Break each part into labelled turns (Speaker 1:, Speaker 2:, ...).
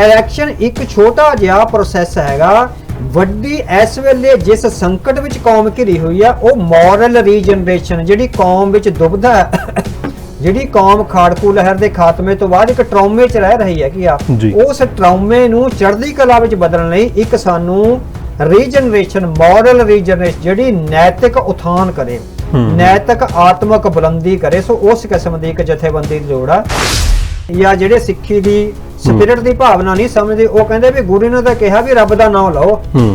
Speaker 1: Election ਇੱਕ ਛੋਟਾ ਜਿਹਾ ਪ੍ਰੋਸੈਸ ਹੈਗਾ ਵੱਡੀ ਇਸ ਵੇਲੇ ਜਿਸ ਸੰਕਟ ਵਿੱਚ ਕੌਮ ਘਿਰੀ ਹੋਈ ਆ ਉਹ ਮੋਰਲ ਰੀਜਨਰੇਸ਼ਨ ਜਿਹੜੀ ਕੌਮ ਵਿੱਚ ਦੁਬਦਾ ਹੈ ਜਿਹੜੀ ਕੌਮ ਖਾੜਕੂ ਲਹਿਰ ਦੇ ਖਾਤਮੇ ਤੋਂ ਬਾਅਦ ਇੱਕ ਟਰਾਮੇ 'ਚ ਰਹਿ ਰਹੀ ਹੈ ਕਿ ਆ। ਉਸ ਟਰਾਮੇ ਨੂੰ ਚੜ੍ਹਦੀ ਕਲਾ ਵਿੱਚ ਬਦਲਣ ਲਈ ਇੱਕ ਸਾਨੂੰ ਰੀਜਨਰੇਸ਼ਨ ਮੋਰਲ ਰੀਜਨਰੇਸ਼ਨ ਜਿਹੜੀ ਨੈਤਿਕ ਉਥਾਨ ਕਰੇ। ਨੈਤਿਕ ਆਤਮਿਕ ਬੁਲੰਦੀ ਕਰੇ ਸੋ ਉਸ ਕਿਸਮ ਦੀ ਇੱਕ ਜਥੇਬੰਦੀ ਦੀ ਲੋੜ ਆ ਜਾਂ ਜਿਹੜੇ ਸਿੱਖੀ ਦੀ ਸਪਿਰਿਟ ਦੀ ਭਾਵਨਾ ਨਹੀਂ ਸਮਝਦੇ ਉਹ ਕਹਿੰਦੇ ਵੀ ਗੁਰੂ ਨੇ ਤਾਂ ਕਿਹਾ ਵੀ ਰੱਬ ਦਾ ਨਾਮ ਲਓ।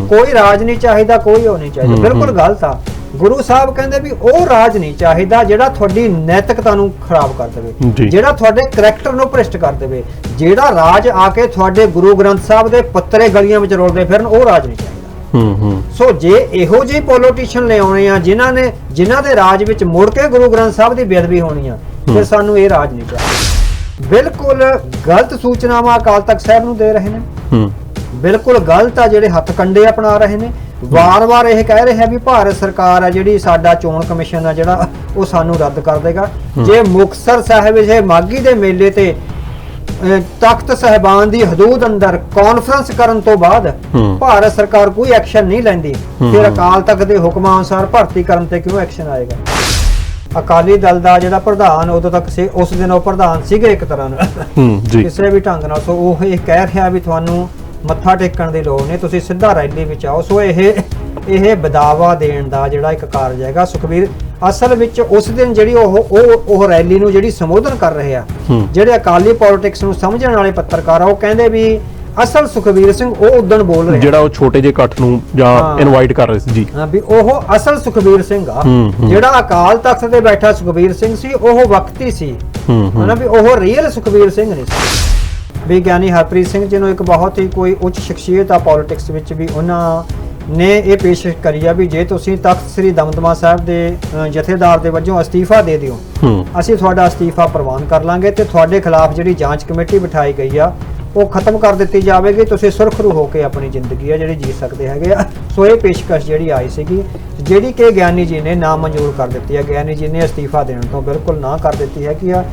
Speaker 1: ਕੋਈ ਰਾਜ ਨਹੀਂ ਚਾਹੀਦਾ ਕੋਈ ਉਹ ਨਹੀਂ ਚਾਹੀਦਾ ਬਿਲਕੁਲ। ਗਲਤ ਆ ਗੁਰੂ ਸਾਹਿਬ ਕਹਿੰਦੇ ਵੀ ਉਹ ਰਾਜ ਨਹੀਂ ਚਾਹੀਦਾ ਜਿਹੜਾ ਤੁਹਾਡੀ ਨੈਤਿਕਤਾ ਨੂੰ ਖਰਾਬ ਕਰ। ਦੇਵੇ ਜਿਹੜਾ ਤੁਹਾਡੇ ਕਰੈਕਟਰ ਨੂੰ ਭ੍ਰਿਸ਼ਟ ਕਰ ਦੇਵੇ ਜਿਹੜਾ ਰਾਜ ਆ ਕੇ ਤੁਹਾਡੇ ਗੁਰੂ ਗ੍ਰੰਥ ਸਾਹਿਬ ਦੇ ਪੱਤਰੇ ਗਲੀਆਂ ਵਿੱਚ ਰੋਲਦੇ ਫਿਰਨ ਉਹ ਰਾਜ ਨਹੀਂ ਚਾਹੀਦਾ
Speaker 2: ਹੂੰ ਹੂੰ
Speaker 1: ਸੋ ਜੇ ਇਹੋ ਜਿਹੇ ਪੋਲੀਟੀਸ਼ੀਅਨ ਲਿਆਉਣੇ ਆ ਜਿਨ੍ਹਾਂ ਨੇ ਜਿਨ੍ਹਾਂ ਦੇ ਰਾਜ ਵਿੱਚ ਮੁੜ ਕੇ ਗੁਰੂ ਗ੍ਰੰਥ ਸਾਹਿਬ ਦੀ ਬੇਅਦਬੀ ਹੋਣੀ ਆ ਫਿਰ। ਸਾਨੂੰ ਇਹ ਰਾਜ ਨਹੀਂ ਚਾਹੀਦਾ ਬਿਲਕੁਲ ਗਲਤ ਸੂਚਨਾਵਾਂ ਅਕਾਲ ਤਖਤ ਸਾਹਿਬ ਨੂੰ ਦੇ ਰਹੇ ਨੇ।
Speaker 2: ਹੂੰ।
Speaker 1: ਬਿਲਕੁਲ ਗਲਤ ਆ ਜਿਹੜੇ ਹੱਥ ਕੰਡੇ ਅਪਣਾ ਰਹੇ ਨੇ। ਵਾਰ-ਵਾਰ ਇਹ ਕਹਿ ਰਹੇ ਆ ਵੀ ਭਾਰਤ ਸਰਕਾਰ ਆ ਜਿਹੜੀ ਸਾਡਾ ਚੋਣ ਕਮਿਸ਼ਨ ਆ ਜਿਹੜਾ ਉਹ ਸਾਨੂੰ ਰੱਦ ਕਰ ਦੇਗਾ। ਜੇ ਮੁਕਤਸਰ ਸਾਹਿਬ ਵਿਖੇ ਮਾਗੀ ਦੇ ਮੇਲੇ ਤੇ ਤਖਤ ਸਹਿਬਾਨ ਦੀ ਹਦੂਦ ਅੰਦਰ ਕਾਨਫਰੰਸ ਕਰਨ ਤੋਂ ਬਾਅਦ। ਭਾਰਤ ਸਰਕਾਰ ਕੋਈ ਐਕਸ਼ਨ ਨਹੀਂ ਲੈਂਦੀ। ਫਿਰ ਅਕਾਲ ਤਖਤ ਦੇ ਹੁਕਮਾਂ ਅਨੁਸਾਰ ਭਰਤੀ ਕਰਨ ਤੇ ਕਿਉਂ ਐਕਸ਼ਨ ਆਏਗਾ? ਅਕਾਲੀ ਦਲ ਦਾ ਜਿਹੜਾ ਪ੍ਰਧਾਨ ਉਦੋਂ ਤੱਕ ਸੀ ਉਸ ਦਿਨ ਉਹ ਪ੍ਰਧਾਨ ਸੀਗੇ ਇੱਕ ਤਰ੍ਹਾਂ ਨਾਲ।
Speaker 2: ਹੂੰ ਜੀ।
Speaker 1: ਕਿਸੇ ਵੀ ਢੰਗ ਨਾਲ। ਸੋ ਉਹ ਇਹ ਕਹਿ ਰਿਹਾ ਵੀ ਤੁਹਾਨੂੰ ਮੱਥਾ ਟੇਕਣ ਦੀ ਲੋੜ ਨਹੀਂ ਤੁਸੀਂ ਸਿੱਧਾ ਰੈਲੀ ਵਿੱਚ ਆਓ। ਸੋ ਇਹ ਇਹ ਬਦਾਵਾ ਦੇਣ ਦਾ ਜਿਹੜਾ ਇੱਕ ਕਾਰਜ ਹੈਗਾ ਸੁਖਵੀਰ ਅਸਲ ਵਿੱਚ ਉਸ ਦਿਨ ਜਿਹੜੀ ਉਹ ਉਹ ਉਹ ਰੈਲੀ ਨੂੰ ਜਿਹੜੀ ਸੰਬੋਧਨ ਕਰ ਰਹੇ ਆ। ਜਿਹੜੇ ਅਕਾਲੀ ਪੋਲਿਟਿਕਸ ਨੂੰ ਸਮਝਣ ਵਾਲੇ ਪੱਤਰਕਾਰ ਆ ਉਹ ਕਹਿੰਦੇ ਵੀ ਅਸਲ ਸੁਖਵੀਰ ਸਿੰਘ ਉਹ ਉਦੋਂ ਬੋਲ ਰਿਹਾ।
Speaker 2: ਜਿਹੜਾ ਉਹ ਛੋਟੇ ਜਿਹੇ ਇਕੱਠ ਨੂੰ ਜਾਂ। ਇਨਵਾਈਟ ਕਰ ਰਹੇ ਸੀ ਜੀ।
Speaker 1: ਹਾਂ ਵੀ ਉਹ ਅਸਲ ਸੁਖਵੀਰ ਸਿੰਘ ਆ। ਜਿਹੜਾ ਅਕਾਲ ਤਖਤ ਤੇ ਬੈਠਾ ਸੁਖਵੀਰ ਸਿੰਘ ਸੀ ਉਹ ਵਕਤੀ ਸੀ। ਹਨਾ ਵੀ ਉਹ ਰੀਅਲ ਸੁਖਵੀਰ ਸਿੰਘ ਨਹੀਂ ਸੀ। ਵੀ ਗਿਆਨੀ ਹਰਪ੍ਰੀਤ ਸਿੰਘ ਜੀ ਨੂੰ ਇੱਕ ਬਹੁਤ ਹੀ ਕੋਈ ਉੱਚ ਸ਼ਖਸੀਅਤ ਆ ਪੋਲਿਟਿਕਸ ਵਿੱਚ ਵੀ ਉਹਨਾਂ ਨੇ ਇਹ ਪੇਸ਼ਕਸ਼ ਕਰੀ ਆ ਵੀ ਜੇ ਤੁਸੀਂ ਤਖਤ ਸ੍ਰੀ ਦਮਦਮਾ ਸਾਹਿਬ ਦੇ ਜਥੇਦਾਰ ਦੇ ਵਜੋਂ ਅਸਤੀਫਾ ਦੇ ਦਿਓ ਅਸੀਂ ਤੁਹਾਡਾ ਅਸਤੀਫਾ ਪ੍ਰਵਾਨ ਕਰ ਲਾਂਗੇ ਤੇ ਤੁਹਾਡੇ ਖਿਲਾਫ ਜਿਹੜੀ ਜਾਂਚ ਕਮੇਟੀ ਬਿਠਾਈ ਗਈ ਆ ਉਹ ਖਤਮ ਕਰ ਦਿੱਤੀ ਜਾਵੇਗੀ, ਤੁਸੀਂ ਸੁਰਖਰੂ ਹੋ ਕੇ ਆਪਣੀ ਜ਼ਿੰਦਗੀ ਆ ਜਿਹੜੀ ਜੀ ਸਕਦੇ ਹੈਗੇ ਆ। ਸੋ ਇਹ ਪੇਸ਼ਕਸ਼ ਜਿਹੜੀ ਆਈ ਸੀਗੀ, ਜਿਹੜੀ ਕਿ ਗਿਆਨੀ ਜੀ ਨੇ ਨਾ ਮਨਜ਼ੂਰ ਕਰ ਦਿੱਤੀ ਹੈ ਗਿਆਨੀ ਜੀ ਨੇ ਅਸਤੀਫਾ ਦੇਣ ਤੋਂ ਬਿਲਕੁਲ ਨਾ ਕਰ ਦਿੱਤੀ ਹੈ ਕਿ ਆ।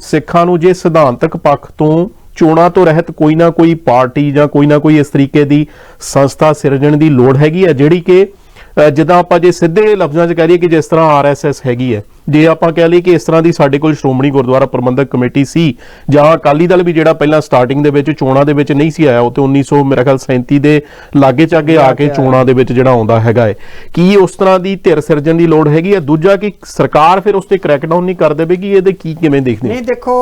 Speaker 2: ਸਿੱਖਾਂ ਨੂੰ ਜੇ ਸਿਧਾਂਤਕ ਪੱਖ ਤੋਂ ਚੋਣਾਂ ਤੋਂ ਰਹਿਤ ਕੋਈ ਨਾ ਕੋਈ ਪਾਰਟੀ ਜਾਂ ਕੋਈ ਨਾ ਕੋਈ ਇਸ ਤਰੀਕੇ ਦੀ ਸੰਸਥਾ ਸਿਰਜਣ ਦੀ ਲੋੜ ਹੈਗੀ ਹੈ ਜਿਹੜੀ ਕਿ ਜਿੱਦਾਂ ਆਪਾਂ ਜੇ ਸਿੱਧੇ ਲਫ਼ਜ਼ਾਂ 'ਚ ਕਹਿ ਲਈਏ ਕਿ ਜਿਸ ਤਰ੍ਹਾਂ ਆਰਐਸਐਸ ਹੈਗੀ ਹੈ ਜੇ ਆਪਾਂ ਕਹਿ ਲਈਏ ਕਿ ਇਸ ਤਰ੍ਹਾਂ ਦੀ ਸਾਡੇ ਕੋਲ ਸ਼੍ਰੋਮਣੀ ਗੁਰਦੁਆਰਾ ਪ੍ਰਬੰਧਕ ਕਮੇਟੀ ਸੀ ਜਾਂ ਅਕਾਲੀ ਦਲ ਵੀ ਜਿਹੜਾ ਪਹਿਲਾਂ ਸਟਾਰਟਿੰਗ ਦੇ ਵਿੱਚ ਚੋਣਾਂ ਦੇ ਵਿੱਚ ਨਹੀਂ ਸੀ ਆਇਆ ਉਹ ਤੇ 1900 ਮੇਰੇ ਖਿਆਲ 37 ਦੇ ਲਾਗੇ ਚਾਗੇ ਆ ਕੇ ਚੋਣਾਂ ਦੇ ਵਿੱਚ ਜਿਹੜਾ ਆਉਂਦਾ ਹੈਗਾ ਹੈ। ਕੀ ਉਸ ਤਰ੍ਹਾਂ ਦੀ ਧਿਰ ਸਿਰਜਣ ਦੀ ਲੋੜ ਹੈਗੀ ਹੈ? ਦੂਜਾ ਕਿ ਸਰਕਾਰ ਫਿਰ ਉਸ ਤੇ ਕ੍ਰੈਕਡਾਊਨ ਨਹੀਂ ਕਰ ਦੇਵੇਗੀ? ਇਹਦੇ ਕੀ ਕਿਵੇਂ ਦੇਖਦੇ?
Speaker 1: ਨਹੀਂ ਦੇਖੋ